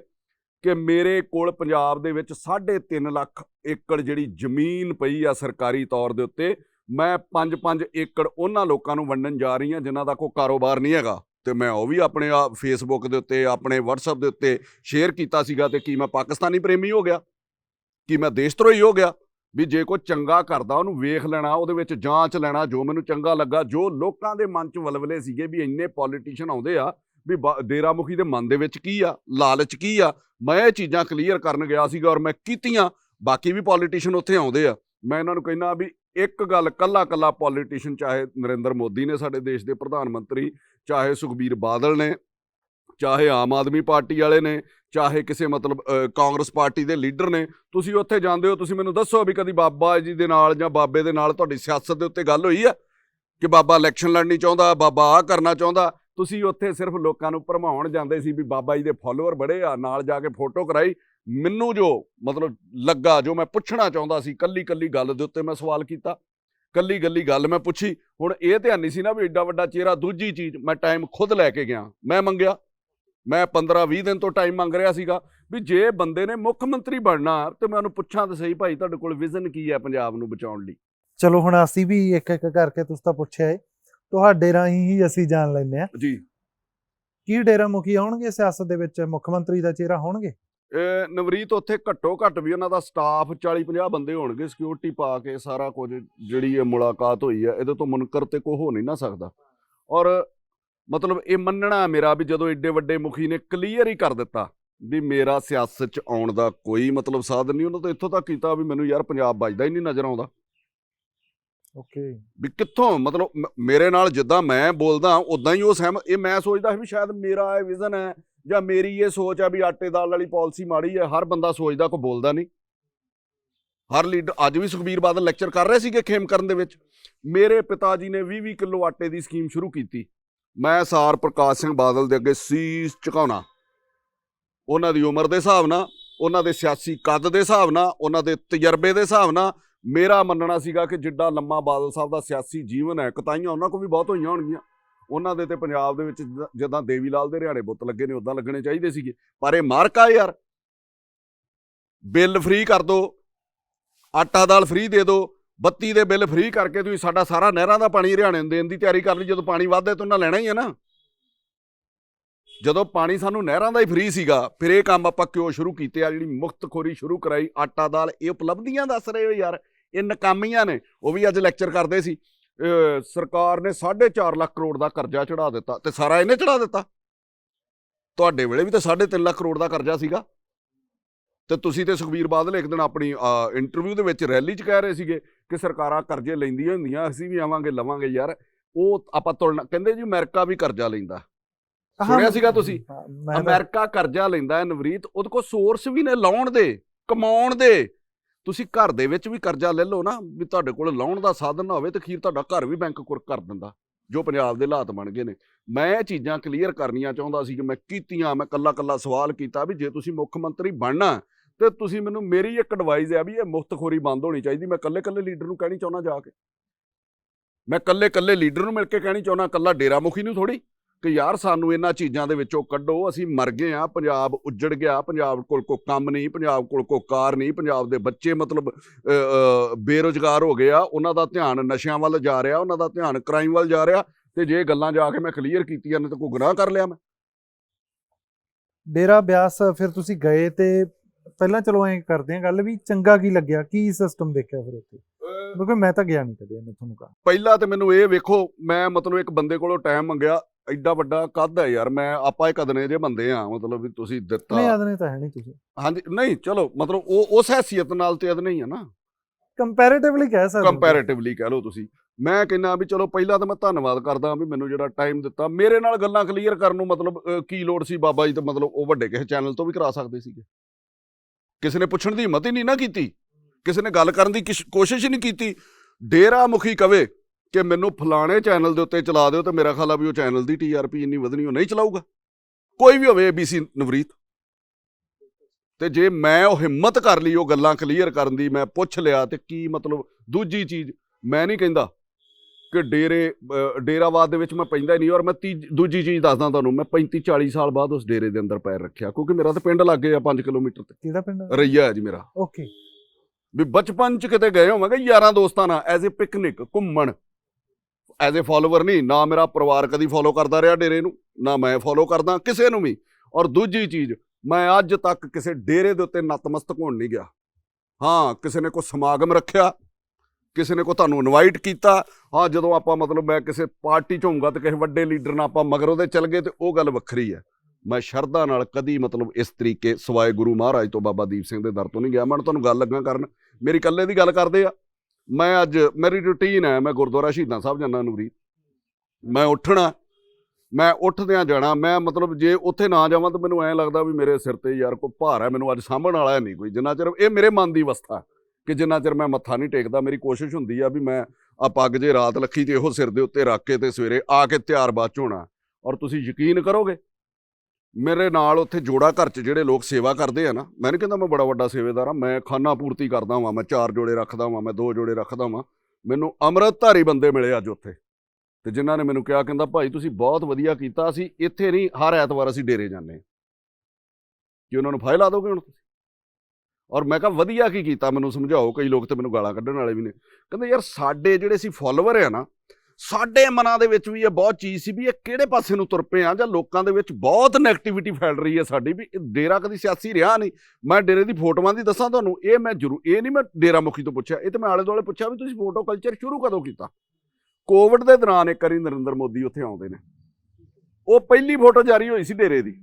ਕਿ ਮੇਰੇ ਕੋਲ ਪੰਜਾਬ ਦੇ ਵਿੱਚ 3.5 ਲੱਖ ਏਕੜ ਜਿਹੜੀ ਜ਼ਮੀਨ ਪਈ ਆ ਸਰਕਾਰੀ ਤੌਰ ਦੇ ਉੱਤੇ, ਮੈਂ 5-5 ਏਕੜ ਉਹਨਾਂ ਲੋਕਾਂ ਨੂੰ ਵੰਡਣ ਜਾ ਰਹੀ ਹਾਂ ਜਿਨ੍ਹਾਂ ਦਾ ਕੋਈ ਕਾਰੋਬਾਰ ਨਹੀਂ ਹੈਗਾ। ਤੇ ਮੈਂ ਉਹ ਵੀ ਆਪਣੇ ਆ ਫੇਸਬੁੱਕ ਦੇ ਉੱਤੇ, ਆਪਣੇ WhatsApp ਦੇ ਉੱਤੇ ਸ਼ੇਅਰ ਕੀਤਾ ਸੀਗਾ ਤੇ ਕੀ ਮੈਂ ਪਾਕਿਸਤਾਨੀ ਪ੍ਰੇਮੀ ਹੋ ਗਿਆ, ਕੀ ਮੈਂ ਦੇਸ਼ ਧਰੋਹੀ ਹੋ ਗਿਆ। ਵੀ ਜੇ ਕੋਈ ਚੰਗਾ ਕਰਦਾ, ਉਹਨੂੰ ਵੇਖ ਲੈਣਾ, ਉਹਦੇ ਵਿੱਚ ਜਾਂਚ ਲੈਣਾ, ਜੋ ਮੈਨੂੰ ਚੰਗਾ ਲੱਗਾ, ਜੋ ਲੋਕਾਂ ਦੇ ਮਨ 'ਚ ਵਲਵਲੇ ਸੀਗੇ ਵੀ ਇੰਨੇ ਪੋਲੀਟੀਸ਼ੀਅਨ ਆਉਂਦੇ ਆ, ਵੀ ਬ- ਡੇਰਾ ਮੁਖੀ ਦੇ ਮਨ ਦੇ ਵਿੱਚ ਕੀ ਆ, ਲਾਲਚ ਕੀ ਆ, ਮੈਂ ਇਹ ਚੀਜ਼ਾਂ ਕਲੀਅਰ ਕਰਨ ਗਿਆ ਸੀਗਾ ਔਰ ਮੈਂ ਕੀਤੀਆਂ, ਬਾਕੀ ਵੀ ਪੋਲੀਟੀਸ਼ੀਅਨ ਉੱਥੇ ਆਉਂਦੇ ਆ। ਮੈਂ ਇਹਨਾਂ ਨੂੰ ਕਹਿੰਦਾ ਵੀ ਇੱਕ ਗੱਲ ਕੱਲਾ ਕੱਲਾ ਪੋਲੀਟੀਸ਼ੀਅਨ ਚਾਹੇ ਨਰਿੰਦਰ ਮੋਦੀ ਨੇ ਸਾਡੇ ਦੇਸ਼ ਦੇ ਪ੍ਰਧਾਨ ਮੰਤਰੀ, ਚਾਹੇ ਸੁਖਬੀਰ ਬਾਦਲ ਨੇ, ਚਾਹੇ ਆਮ ਆਦਮੀ ਪਾਰਟੀ ਵਾਲੇ ਨੇ ਚਾਹੇ ਕਿਸੇ ਮਤਲਬ ਕਾਂਗਰਸ ਪਾਰਟੀ ਦੇ ਲੀਡਰ ਨੇ, ਤੁਸੀਂ ਉੱਥੇ ਜਾਂਦੇ ਹੋ, ਤੁਸੀਂ ਮੈਨੂੰ ਦੱਸੋ ਵੀ ਕਦੀ ਬਾਬਾ ਜੀ ਦੇ ਨਾਲ ਜਾਂ ਬਾਬੇ ਦੇ ਨਾਲ ਤੁਹਾਡੀ ਸਿਆਸਤ ਦੇ ਉੱਤੇ ਗੱਲ ਹੋਈ ਆ ਕਿ ਬਾਬਾ ਇਲੈਕਸ਼ਨ ਲੜਨੀ ਚਾਹੁੰਦਾ, ਬਾਬਾ ਆ ਕਰਨਾ ਚਾਹੁੰਦਾ? ਤੁਸੀਂ ਉੱਥੇ ਸਿਰਫ ਲੋਕਾਂ ਨੂੰ ਭਰਮਾਉਣ ਜਾਂਦੇ ਸੀ ਵੀ ਬਾਬਾ ਜੀ ਦੇ ਫਾਲੋਅਰ ਬੜੇ ਆ, ਨਾਲ ਜਾ ਕੇ ਫੋਟੋ ਕਰਾਈ। ਮੈਨੂੰ ਜੋ ਮਤਲਬ ਲੱਗਾ, ਜੋ ਮੈਂ ਪੁੱਛਣਾ ਚਾਹੁੰਦਾ ਸੀ ਕੱਲੀ ਕੱਲੀ ਗੱਲ ਦੇ ਉੱਤੇ ਮੈਂ ਸਵਾਲ ਕੀਤਾ। ਕੱਲੀ ਕੱਲੀ ਗੱਲ ਮੈਂ ਪੁੱਛੀ। ਹੁਣ ਇਹ ਧਿਆਨ ਨਹੀਂ ਸੀ ਨਾ ਵੀ ਐਡਾ ਵੱਡਾ ਚਿਹਰਾ ਦੂਜੀ ਚੀਜ਼ ਮੈਂ ਟਾਈਮ ਖੁਦ ਲੈ ਕੇ ਗਿਆ, ਮੈਂ ਮੰਗਿਆ। ਮੈਂ 15 20 ਦਿਨ ਤੋਂ ਟਾਈਮ ਮੰਗ ਰਿਹਾ ਸੀਗਾ ਵੀ ਜੇ ਬੰਦੇ ਨੇ ਮੁੱਖ ਮੰਤਰੀ ਬਣਨਾ ਤੇ ਮੈਂ ਉਹਨੂੰ ਪੁੱਛਾਂ ਤਾਂ ਸਹੀ ਭਾਈ ਤੁਹਾਡੇ ਕੋਲ ਵਿਜ਼ਨ ਕੀ ਹੈ ਪੰਜਾਬ ਨੂੰ ਬਚਾਉਣ ਲਈ? ਚਲੋ ਹੁਣ ਅਸੀਂ ਵੀ ਇੱਕ ਇੱਕ ਕਰਕੇ ਤੁਸੀਂ ਤਾਂ ਪੁੱਛਿਆ ਹੈ ਤੁਹਾਡੇ ਰਾਹੀਂ ਹੀ ਅਸੀਂ ਜਾਣ ਲੈਂਦੇ ਆ ਜੀ। ਕੀ ਡੇਰਾ ਮੁਖੀ ਆਉਣਗੇ ਸਿਆਸਤ ਦੇ ਵਿੱਚ? ਮੁੱਖ ਮੰਤਰੀ ਦਾ ਚਿਹਰਾ ਹੋਣਗੇ? ਇਹ ਨਵਰੀਤ ਉੱਥੇ ਘੱਟੋ ਘੱਟ ਵੀ ਉਹਨਾਂ ਦਾ ਸਟਾਫ 40 50 ਬੰਦੇ ਹੋਣਗੇ ਸਿਕਿਉਰਿਟੀ ਪਾ ਕੇ ਸਾਰਾ ਕੁਝ ਜਿਹੜੀ ਇਹ ਮੁਲਾਕਾਤ ਹੋਈ ਹੈ ਇਹਦੇ ਤੋਂ ਮੁਨਕਰ ਤੇ ਕੋਈ ਹੋ ਨਹੀਂ ਨਾ ਸਕਦਾ। ਔਰ ਮਤਲਬ ਇਹ ਮੰਨਣਾ ਮੇਰਾ ਵੀ ਜਦੋਂ ਏਡੇ ਵੱਡੇ ਮੁਖੀ ਨੇ ਕਲੀਅਰ ਹੀ ਕਰ ਦਿੱਤਾ ਵੀ ਮੇਰਾ ਸਿਆਸਤ 'ਚ ਆਉਣ ਦਾ ਕੋਈ ਮਤਲਬ ਸਾਧਨ ਨਹੀਂ ਉਹਨਾਂ ਤੋਂ ਇੱਥੋਂ ਤੱਕ ਕੀਤਾ ਵੀ ਮੈਨੂੰ ਯਾਰ ਪੰਜਾਬ ਵੱਜਦਾ ਹੀ ਨਹੀਂ ਨਜ਼ਰ ਆਉਂਦਾ। ਓਕੇ ਵੀ ਕਿੱਥੋਂ ਮਤਲਬ ਮੇਰੇ ਨਾਲ ਜਿੱਦਾਂ ਮੈਂ ਬੋਲਦਾ ਉਦਾਂ ਹੀ ਉਹ ਸਹਿਮ ਇਹ ਮੈਂ ਸੋਚਦਾ ਸੀ ਵੀ ਸ਼ਾਇਦ ਮੇਰਾ ਇਹ ਵਿਜ਼ਨ ਹੈ ਜਾਂ ਮੇਰੀ ਇਹ ਸੋਚ ਹੈ ਵੀ ਆਟੇ ਦਾਲ ਵਾਲੀ ਪਾਲਿਸੀ ਮਾੜੀ ਹੈ ਹਰ ਬੰਦਾ ਸੋਚਦਾ ਕੋਈ ਬੋਲਦਾ ਨਹੀਂ। ਹਰ ਲੀਡਰ ਅੱਜ ਵੀ ਸੁਖਬੀਰ ਬਾਦਲ ਲੈਕਚਰ ਕਰ ਰਹੇ ਸੀਗੇ ਖੇਮ ਕਰਨ ਦੇ ਵਿੱਚ। ਮੇਰੇ ਪਿਤਾ ਜੀ ਨੇ 20-20 ਕਿਲੋ ਆਟੇ ਦੀ ਸਕੀਮ ਸ਼ੁਰੂ ਕੀਤੀ। ਮੈਂ ਸਾਰ ਪ੍ਰਕਾਸ਼ ਸਿੰਘ ਬਾਦਲ ਦੇ ਅੱਗੇ ਸੀਸ ਝੁਕਾਉਣਾ। ਉਹਨਾਂ ਦੀ ਉਮਰ ਦੇ ਹਿਸਾਬ ਨਾਲ, ਉਹਨਾਂ ਦੇ ਸਿਆਸੀ ਕੱਦ ਦੇ ਹਿਸਾਬ ਨਾਲ, ਉਹਨਾਂ ਦੇ ਤਜਰਬੇ ਦੇ ਹਿਸਾਬ ਨਾਲ ਮੇਰਾ ਮੰਨਣਾ ਸੀਗਾ ਕਿ ਜਿੱਡਾ ਲੰਮਾ ਬਾਦਲ ਸਾਹਿਬ ਦਾ ਸਿਆਸੀ ਜੀਵਨ ਹੈ, ਕਤਾਈਆਂ ਉਹਨਾਂ ਕੋਲ ਵੀ ਬਹੁਤ ਹੋਈਆਂ ਹੋਣਗੀਆਂ। ਉਹਨਾਂ ਦੇ ਤੇ ਪੰਜਾਬ ਦੇ ਵਿੱਚ ਜਿੱਦਾਂ- ਦੇਵੀ ਲਾਲ ਦੇ ਹਰਿਆਣੇ ਬੁੱਤ ਲੱਗੇ ਨੇ ਉਦਾਂ ਲੱਗਣੇ ਚਾਹੀਦੇ ਸੀਗੇ। ਪਰ ਇਹ ਮਾਰਕਾ ਯਾਰ। ਬਿੱਲ ਫ੍ਰੀ ਕਰ ਦਿਓ ਆਟਾ ਦਾਲ ਫ੍ਰੀ ਦੇ ਦਿਓ ਬੱਤੀ ਦੇ ਬਿੱਲ ਫ੍ਰੀ ਕਰਕੇ ਤੁਸੀਂ ਸਾਡਾ ਸਾਰਾ ਨਹਿਰਾਂ ਦਾ ਪਾਣੀ ਹਰਿਆਣੇ ਨੂੰ ਦੇਣ ਦੀ ਤਿਆਰੀ ਕਰ ਲਈ, ਜਦੋਂ ਪਾਣੀ ਵੱਧਦਾ ਤਾਂ ਉਹਨਾਂ ਲੈਣਾ ਹੀ ਹੈ ਨਾ। ਜਦੋਂ ਪਾਣੀ ਸਾਨੂੰ ਨਹਿਰਾਂ ਦਾ ਹੀ ਫ੍ਰੀ ਸੀਗਾ, ਫਿਰ ਇਹ ਕੰਮ ਆਪਾਂ ਕਿਉਂ ਸ਼ੁਰੂ ਕੀਤੇ ਆ? ਜਿਹੜੀ ਮੁਫਤਖੋਰੀ ਸ਼ੁਰੂ ਕਰਾਈ, ਆਟਾ ਦਾਲ, ਇਹ ਉਪਲਬਧੀਆਂ ਦੱਸ ਰਹੇ ਹੋ ਯਾਰ, ਇਹ ਨਕਾਮੀਆਂ ਨੇ, ਉਹ ਵੀ ਅੱਜ ਲੈਕਚਰ ਕਰਦੇ ਸੀ। ਸਰਕਾਰ ਨੇ 4.5 ਲੱਖ ਕਰੋੜ ਦਾ ਕਰਜ਼ਾ ਚੜਾ ਦਿੱਤਾ ਤੇ ਸਾਰਾ ਇਹਨੇ ਚੜਾ ਦਿੱਤਾ। ਤੁਹਾਡੇ ਵੇਲੇ ਵੀ ਤਾਂ 3.5 ਲੱਖ ਕਰੋੜ ਦਾ ਕਰਜ਼ਾ ਸੀਗਾ। ਤੇ ਤੁਸੀਂ ਤੇ ਸੁਖਬੀਰ ਬਾਦਲ ਇੱਕ ਦਿਨ ਆਪਣੀ ਇੰਟਰਵਿਊ ਦੇ ਵਿੱਚ ਰੈਲੀ 'ਚ ਕਹਿ ਰਹੇ ਸੀਗੇ ਕਿ ਸਰਕਾਰਾਂ ਕਰਜ਼ੇ ਲੈਂਦੀਆਂ ਹੁੰਦੀਆਂ ਅਸੀਂ ਵੀ ਆਵਾਂਗੇ ਲਵਾਂਗੇ ਯਾਰ। ਉਹ ਆਪਾਂ ਤੁਲਨਾ ਕਹਿੰਦੇ ਜੀ ਅਮਰੀਕਾ ਵੀ ਕਰਜ਼ਾ ਲੈਂਦਾ। ਸੁਣਿਆ ਸੀਗਾ ਤੁਸੀਂ? ਅਮਰੀਕਾ ਕਰਜ਼ਾ ਲੈਂਦਾ ਹੈ ਨਵਰੀਤ ਉਹਦੇ ਕੋਲ ਸੋਰਸ ਵੀ ਨੇ ਲਾਉਣ ਦੇ ਕਮਾਉਣ ਦੇ। ਤੁਸੀਂ ਘਰ ਦੇ ਵਿੱਚ ਵੀ ਕਰਜ਼ਾ ਲੈ ਲਓ ਨਾ ਵੀ ਤੁਹਾਡੇ ਕੋਲ ਲਾਉਣ ਦਾ ਸਾਧਨ ਨਾ ਹੋਵੇ ਤੇ ਖੀਰ ਤੁਹਾਡਾ ਘਰ ਵੀ ਬੈਂਕ ਕੁਰਕ ਕਰ ਦਿੰਦਾ ਜੋ ਪੰਜਾਬ ਦੇ ਹਾਲਾਤ ਬਣ ਗਏ ਨੇ। ਮੈਂ ਇਹ ਚੀਜ਼ਾਂ ਕਲੀਅਰ ਕਰਨੀਆਂ ਚਾਹੁੰਦਾ ਸੀ ਕਿ ਮੈਂ ਕੀਤੀਆਂ ਮੈਂ ਕੱਲਾ ਕੱਲਾ ਸਵਾਲ ਕੀਤਾ ਵੀ ਜੇ ਤੁਸੀਂ ਮੁੱਖ ਮੰਤਰੀ ਬਣਨਾ ਤੇ ਤੁਸੀਂ ਮੈਨੂੰ ਮੇਰੀ ਇੱਕ ਐਡਵਾਈਸ ਹੈ ਵੀ ਇਹ ਮੁਫਤਖੋਰੀ ਬੰਦ ਹੋਣੀ ਚਾਹੀਦੀ। ਮੈਂ ਕੱਲੇ ਕੱਲੇ ਲੀਡਰ ਨੂੰ ਕਹਿਣੀ ਚਾਹੁੰਦਾ ਜਾ ਕੇ। ਮੈਂ ਕੱਲੇ ਕੱਲੇ ਲੀਡਰ ਨੂੰ ਮਿਲ ਕੇ ਕਹਿਣੀ ਚਾਹੁੰਦਾ ਕੱਲਾ ਡੇਰਾ ਮੁਖੀ ਨੂੰ ਥੋੜੀ ਕਿ ਯਾਰ ਸਾਨੂੰ ਇਹਨਾਂ ਚੀਜ਼ਾਂ ਦੇ ਵਿੱਚੋਂ ਕੱਢੋ ਅਸੀਂ ਮਰ ਗਏ ਆ ਪੰਜਾਬ ਉੱਜੜ ਗਿਆ ਪੰਜਾਬ ਕੋਲ ਕੋਈ ਕੰਮ ਨਹੀਂ ਪੰਜਾਬ ਕੋਲ ਕੋਈ ਕਾਰ ਨਹੀਂ ਪੰਜਾਬ ਦੇ ਬੱਚੇ ਮਤਲਬ ਅ, ਬੇਰੁਜ਼ਗਾਰ ਹੋ ਗਏ ਆ ਉਹਨਾਂ ਦਾ ਧਿਆਨ ਨਸ਼ਿਆਂ ਵੱਲ ਜਾ ਰਿਹਾ ਉਹਨਾਂ ਦਾ ਧਿਆਨ ਕ੍ਰਾਈਮ ਵੱਲ ਜਾ ਰਿਹਾ ਤੇ ਜੇ ਗੱਲਾਂ ਜਾ ਕੇ ਮੈਂ ਕਲੀਅਰ ਕੀਤੀਆਂ ਨੇ ਤਾਂ ਕੋਈ ਗੁਨਾਹ ਕਰ ਲਿਆ ਮੈਂ। ਡੇਰਾ ਬਿਆਸ ਫਿਰ ਤੁਸੀਂ ਗਏ ਤੇ ਪਹਿਲਾਂ ਚਲੋ ਐਂ ਕਰਦੇ ਆ ਗੱਲ ਵੀ ਚੰਗਾ ਕੀ ਲੱਗਿਆ ਕੀ ਸਿਸਟਮ ਦੇਖਿਆ ਫਿਰ ਉੱਥੇ? ਕਿਉਂਕਿ ਮੈਂ ਤਾਂ ਗਿਆ ਨਹੀਂ ਕਦੇ ਮੈਂ ਤੁਹਾਨੂੰ ਕਹਾਂ। ਪਹਿਲਾਂ ਤੇ ਮੈਨੂੰ ਇਹ ਵੇਖੋ ਮੈਂ ਮਤਲਬ ਇੱਕ ਬੰਦੇ ਕੋਲੋਂ ਟਾਈਮ ਮੰਗਿਆ ਐਡਾ ਵੱਡਾ ਕੱਦ ਹੈ ਯਾਰ ਮੈਂ ਆਪਾਂ ਇੱਕ ਅਦਨੇ ਜੇ ਬੰਦੇ ਆ ਮਤਲਬ ਵੀ ਤੁਸੀਂ ਦਿੱਤਾ। ਨਹੀਂ ਆਦਨੇ ਤਾਂ ਹੈ ਨਹੀਂ ਤੁਸੀਂ। ਹਾਂਜੀ ਨਹੀਂ ਚਲੋ ਮਤਲਬ ਉਹ ਉਸ ਹੈਸੀਅਤ ਨਾਲ ਤੇ ਅਦਨੇ ਹੀ ਆ ਨਾ। ਕੰਪੈਰੀਟਿਵਲੀ ਕਹਿ ਸਕਦੇ। ਕੰਪੈਰੀਟਿਵਲੀ ਕਹਿ ਲਓ ਤੁਸੀਂ। ਮੈਂ ਕਹਿੰਦਾ ਵੀ ਚਲੋ ਪਹਿਲਾਂ ਤਾਂ ਮੈਂ ਧੰਨਵਾਦ ਕਰਦਾ ਵੀ ਮੈਨੂੰ ਜਿਹੜਾ ਟਾਈਮ ਦਿੱਤਾ। ਮੇਰੇ ਨਾਲ ਗੱਲਾਂ ਕਲੀਅਰ ਕਰਨ ਨੂੰ ਮਤਲਬ ਕੀ ਲੋੜ ਸੀ ਬਾਬਾ ਜੀ ਤੇ ਮਤਲਬ ਉਹ ਵੱਡੇ ਕਿਸੇ ਚੈਨਲ ਤੋਂ ਵੀ ਕਰਾ ਸਕਦੇ ਸੀਗੇ। ਕਿਸੇ ਨੇ ਪੁੱਛਣ ਦੀ ਹਿੰਮਤ ਹੀ ਨਹੀਂ ਨਾ ਕੀਤੀ। ਕਿਸੇ ਨੇ ਗੱਲ ਕਰਨ ਦੀ ਕਿਸ਼- ਕੋਸ਼ਿਸ਼ ਹੀ ਨਹੀਂ ਕੀਤੀ। ਡੇਰਾ ਮੁਖੀ ਕਵੇ ਕਿ ਮੈਨੂੰ ਫਲਾਣੇ ਚੈਨਲ ਦੇ ਉੱਤੇ ਚਲਾ ਦਿਓ ਤੇ ਮੇਰਾ ਖਿਆਲ ਆ ਵੀ ਉਹ ਚੈਨਲ ਦੀ ਟੀਆਰਪੀ ਇੰਨੀ ਵਧਣੀ ਉਹ ਨਹੀਂ ਚਲਾਊਗਾ। ਕੋਈ ਵੀ ਹੋਵੇ ਏਬੀਸੀ ਨਵਰੀਤ। ਤੇ ਜੇ ਮੈਂ ਉਹ ਹਿੰਮਤ ਕਰ ਲਈ, ਉਹ ਗੱਲਾਂ ਕਲੀਅਰ ਕਰਨ ਦੀ, ਮੈਂ ਪੁੱਛ ਲਿਆ ਤੇ ਕੀ ਮਤਲਬ, ਦੂਜੀ ਚੀਜ਼ ਮੈਂ ਨਹੀਂ ਕਹਿੰਦਾ। ਕਿ ਡੇਰੇ ਡੇਰਾਵਾਦ ਦੇ ਵਿੱਚ ਮੈਂ ਪੈਂਦਾ ਹੀ ਨਹੀਂ ਔਰ ਮੈਂ ਦੂਜੀ ਚੀਜ਼ ਦੱਸਦਾ ਤੁਹਾਨੂੰ ਮੈਂ 35 40 ਸਾਲ ਬਾਅਦ ਉਸ ਡੇਰੇ ਦੇ ਅੰਦਰ ਪੈਰ ਰੱਖਿਆ ਕਿਉਂਕਿ ਮੇਰਾ ਤਾਂ ਪਿੰਡ ਲੱਗੇ ਆ 5 ਕਿਲੋਮੀਟਰ ਤੇ। ਕਿਹੜਾ ਪਿੰਡ? ਰਈਆ ਹੈ ਜੀ ਮੇਰਾ। ਓਕੇ। ਵੀ ਬਚਪਨ ਚ ਕਿਤੇ ਗਏ ਹੋਵਾਂਗੇ ਯਾਰਾਂ ਦੋਸਤਾਂ ਨਾਲ ਐਜ਼ ਅ ਪਿਕਨਿਕ ਘੁੰਮਣ। ਐਜ਼ ਅ ਫਾਲੋਅਰ ਨਹੀਂ ਨਾ ਮੇਰਾ ਪਰਿਵਾਰ ਕਦੀ ਫੋਲੋ ਕਰਦਾ ਰਿਹਾ ਡੇਰੇ ਨੂੰ ਨਾ ਮੈਂ ਫੋਲੋ ਕਰਦਾ ਕਿਸੇ ਨੂੰ ਵੀ। ਔਰ ਦੂਜੀ ਚੀਜ਼ ਮੈਂ ਅੱਜ ਤੱਕ ਕਿਸੇ ਡੇਰੇ ਦੇ ਉੱਤੇ ਨਤਮਸਤਕ ਹੋਣ ਨਹੀਂ ਗਿਆ। ਹਾਂ ਕਿਸੇ ਨੇ ਕੋਈ ਸਮਾਗਮ ਰੱਖਿਆ ਕਿਸੇ ਨੇ ਕੋ ਤੁਹਾਨੂੰ ਇਨਵਾਈਟ ਕੀਤਾ, ਹਾਂ, ਜਦੋਂ ਆਪਾਂ ਮਤਲਬ ਮੈਂ ਕਿਸੇ ਪਾਰਟੀ ਚ ਹੋਊਂਗਾ ਤੇ ਕਿਸੇ ਵੱਡੇ ਲੀਡਰ ਨਾਲ ਆਪਾਂ ਮਗਰ ਉਹਦੇ ਚੱਲ ਗਏ ਤੇ ਉਹ ਗੱਲ ਵੱਖਰੀ ਹੈ। ਮੈਂ ਸ਼ਰਧਾ ਨਾਲ ਕਦੀ ਮਤਲਬ ਇਸ ਤਰੀਕੇ ਸਵਾਏ ਗੁਰੂ ਮਹਾਰਾਜ ਤੋਂ ਬਾਬਾ ਦੀਪ ਸਿੰਘ ਦੇ ਦਰ ਤੋਂ ਨਹੀਂ ਗਿਆ। ਮੈਂ ਤੁਹਾਨੂੰ ਗੱਲ ਲੱਗਾ ਕਰਨ, ਮੇਰੀ ਇਕੱਲੇ ਦੀ ਗੱਲ ਕਰਦੇ ਆ। ਮੈਂ ਅੱਜ, ਮੇਰੀ ਰੁਟੀਨ ਹੈ, ਮੈਂ ਗੁਰਦੁਆਰਾ ਸ਼ਹੀਦਾਂ ਸਾਹਿਬ ਜਾਂਦਾ ਨੂਰੀ। ਮੈਂ ਉੱਠਣਾ, ਮੈਂ ਉੱਠਦਿਆਂ ਜਾਣਾ, ਮੈਂ ਮਤਲਬ ਜੇ ਉੱਥੇ ਨਾ ਜਾਵਾਂ ਤਾਂ ਮੈਨੂੰ ਐਂ ਲੱਗਦਾ ਵੀ ਮੇਰੇ ਸਿਰ ਤੇ ਯਾਰ ਕੋਈ ਭਾਰ ਹੈ, ਮੈਨੂੰ ਅੱਜ ਸਾਂਭਣ ਵਾਲਾ ਨਹੀਂ ਕੋਈ, ਜਿੰਨਾ ਚਿਰ ਇਹ ਮੇਰੇ ਮਨ ਦੀ ਅਵਸਥਾ ਕਿ ਜਿੰਨਾ ਚਿਰ ਮੈਂ ਮੱਥਾ ਨਹੀਂ ਟੇਕਦਾ, ਮੇਰੀ ਕੋਸ਼ਿਸ਼ ਹੁੰਦੀ ਆ ਵੀ ਮੈਂ ਆ ਪੱਗ ਜੇ ਰਾਤ ਲੱਖੀ ਤੇ ਇਹੋ ਸਿਰ ਦੇ ਉੱਤੇ ਰੱਖ ਕੇ ਤੇ ਸਵੇਰੇ ਆ ਕੇ ਤਿਆਰ ਬਾਅਦ ਚ ਹੋਣਾ। ਔਰ ਤੁਸੀਂ ਯਕੀਨ ਕਰੋਗੇ? ਮੇਰੇ ਨਾਲ ਉੱਥੇ ਜੋੜਾ ਘਰ 'ਚ ਜਿਹੜੇ ਲੋਕ ਸੇਵਾ ਕਰਦੇ ਆ ਨਾ, ਮੈਂ ਨਹੀਂ ਕਹਿੰਦਾ ਮੈਂ ਬੜਾ ਵੱਡਾ ਸੇਵੇਦਾਰ ਆ, ਮੈਂ ਖਾਨਾ ਪੂਰਤੀ ਕਰਦਾ ਵਾਂ, ਮੈਂ ਚਾਰ ਜੋੜੇ ਰੱਖਦਾ ਵਾਂ, ਮੈਂ ਦੋ ਜੋੜੇ ਰੱਖਦਾ ਵਾਂ। ਮੈਨੂੰ ਅੰਮ੍ਰਿਤਧਾਰੀ ਬੰਦੇ ਮਿਲੇ ਅੱਜ ਉੱਥੇ। ਤੇ ਜਿਨ੍ਹਾਂ ਨੇ ਮੈਨੂੰ ਕਿਹਾ, ਕਹਿੰਦਾ, ਭਾਈ ਤੁਸੀਂ ਬਹੁਤ ਵਧੀਆ ਕੀਤਾ, ਅਸੀਂ ਇੱਥੇ ਨਹੀਂ, ਹਰ ਐਤਵਾਰ ਅਸੀਂ ਡੇਰੇ ਜਾਂਦੇ ਹਾਂ। ਕੀ ਉਹਨਾਂ ਨੂੰ ਫਾਇਲ ਲਾ ਦੋਗੇ ਹੁਣ ਤੁਸੀਂ? ਔਰ ਮੈਂ ਕਿਹਾ ਵਧੀਆ ਕੀ ਕੀਤਾ ਮੈਨੂੰ ਸਮਝਾਓ, ਕਈ ਲੋਕ ਤੇ ਮੈਨੂੰ ਗਾਲਾਂ ਕੱਢਣ ਵਾਲੇ ਵੀ ਨੇ। ਕਹਿੰਦੇ ਯਾਰ ਸਾਡੇ ਜਿਹੜੇ ਸੀ ਫਾਲੋਅਰ ਆ ਨਾ, ਸਾਡੇ ਮਨਾਂ ਦੇ ਵਿੱਚ ਵੀ ਇਹ ਬਹੁਤ ਚੀਜ਼ ਸੀ ਵੀ ਇਹ ਕਿਹੜੇ ਪਾਸੇ ਨੂੰ ਤੁਰ ਪਏ ਆ ਜਾਂ ਲੋਕਾਂ ਦੇ ਵਿੱਚ ਬਹੁਤ ਨੈਗੇਟਿਵਿਟੀ ਫੈਲ ਰਹੀ ਹੈ ਸਾਡੀ ਵੀ ਇਹ ਡੇਰਾ ਕਦੀ ਸਿਆਸੀ ਰਿਹਾ ਨਹੀਂ। ਮੈਂ ਡੇਰੇ ਦੀ ਫੋਟੋਆਂ ਦੀ ਦੱਸਾਂ ਤੁਹਾਨੂੰ, ਇਹ ਮੈਂ ਜਰੂਰ, ਇਹ ਨਹੀਂ ਮੈਂ ਡੇਰਾ ਮੁਖੀ ਤੋਂ ਪੁੱਛਿਆ, ਇਹ ਤੇ ਮੈਂ ਆਲੇ ਦੁਆਲੇ ਪੁੱਛਿਆ ਵੀ ਤੁਸੀਂ ਫੋਟੋ ਕਲਚਰ ਸ਼ੁਰੂ ਕਦੋਂ ਕੀਤਾ? ਕੋਵਿਡ ਦੇ ਦੌਰਾਨ ਇੱਕ ਵਾਰੀ ਨਰਿੰਦਰ ਮੋਦੀ ਉੱਥੇ ਆਉਂਦੇ ਨੇ। ਉਹ ਪਹਿਲੀ ਫੋਟੋ ਜਾਰੀ ਹੋਈ ਸੀ ਡੇਰੇ ਦੀ।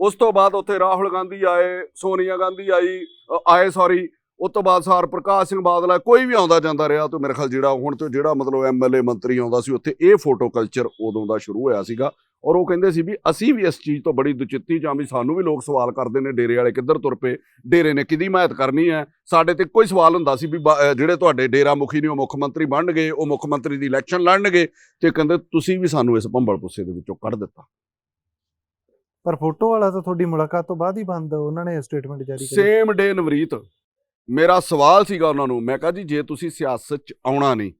ਉਸ ਤੋਂ ਬਾਅਦ ਉੱਥੇ ਰਾਹੁਲ ਗਾਂਧੀ ਆਏ, ਸੋਨੀਆ ਗਾਂਧੀ ਆਈ ਆਏ ਸੌਰੀ ਉਸ ਤੋਂ ਬਾਅਦ ਸਾਰ ਪ੍ਰਕਾਸ਼ ਸਿੰਘ ਬਾਦਲ ਆਏ, ਕੋਈ ਵੀ ਆਉਂਦਾ ਜਾਂਦਾ ਰਿਹਾ ਤੇ ਮੇਰੇ ਖਿਆਲ ਜਿਹੜਾ ਹੁਣ ਤੋਂ ਜਿਹੜਾ ਮਤਲਬ ਐਮਐਲਏ ਮੰਤਰੀ ਆਉਂਦਾ ਸੀ, ਉੱਥੇ ਇਹ ਫੋਟੋ ਕਲਚਰ ਉਦੋਂ ਦਾ ਸ਼ੁਰੂ ਹੋਇਆ ਸੀਗਾ ਔਰ ਉਹ ਕਹਿੰਦੇ ਸੀ ਵੀ ਅਸੀਂ ਵੀ ਇਸ ਚੀਜ਼ ਤੋਂ ਬੜੀ ਦੁਚਿੱਤੀ ਜਾਂ ਵੀ ਸਾਨੂੰ ਵੀ ਲੋਕ ਸਵਾਲ ਕਰਦੇ ਨੇ, ਡੇਰੇ ਵਾਲੇ ਕਿੱਧਰ ਤੁਰ ਪਏ, ਡੇਰੇ ਨੇ ਕਿਹਦੀ ਹਮਾਇਤ ਕਰਨੀ ਹੈ? ਸਾਡੇ ਤੇ ਕੋਈ ਸਵਾਲ ਹੁੰਦਾ ਸੀ ਵੀ ਬਾ- ਜਿਹੜੇ ਤੁਹਾਡੇ ਡੇਰਾ ਮੁਖੀ ਨੇ ਉਹ ਮੁੱਖ ਮੰਤਰੀ ਬਣਨਗੇ, ਉਹ ਮੁੱਖ ਮੰਤਰੀ ਦੀ ਇਲੈਕਸ਼ਨ ਲੜਨਗੇ ਤੇ ਕਹਿੰਦੇ ਤੁਸੀਂ ਵੀ ਸਾਨੂੰ ਇਸ ਭੰਬਲ ਪੁੱਸੇ ਦੇ ਵਿੱਚੋਂ ਕੱਢ ਦਿੱਤਾ। ਪਰ ਫੋਟੋ ਵਾਲਾ ਤਾਂ ਤੁਹਾਡੀ ਮੁਲਾਕਾਤ ਤੋਂ ਬਾਅਦ ਹੀ ਬੰਦ, ਉਹਨਾਂ ਨੇ ਸਟੇਟਮੈਂਟ ਜਾਰੀ ਕਰੀ। ਸੇਮ ਡੇ ਨਵਰੀਤ, ਮੇਰਾ ਸਵਾਲ ਸੀਗਾ ਉਹਨਾਂ ਨੂੰ, ਮੈਂ ਕਿਹਾ ਜੀ, ਜੇ ਤੁਸੀਂ ਸਿਆਸਤ 'ਚ ਆਉਣਾ ਨਹੀਂ,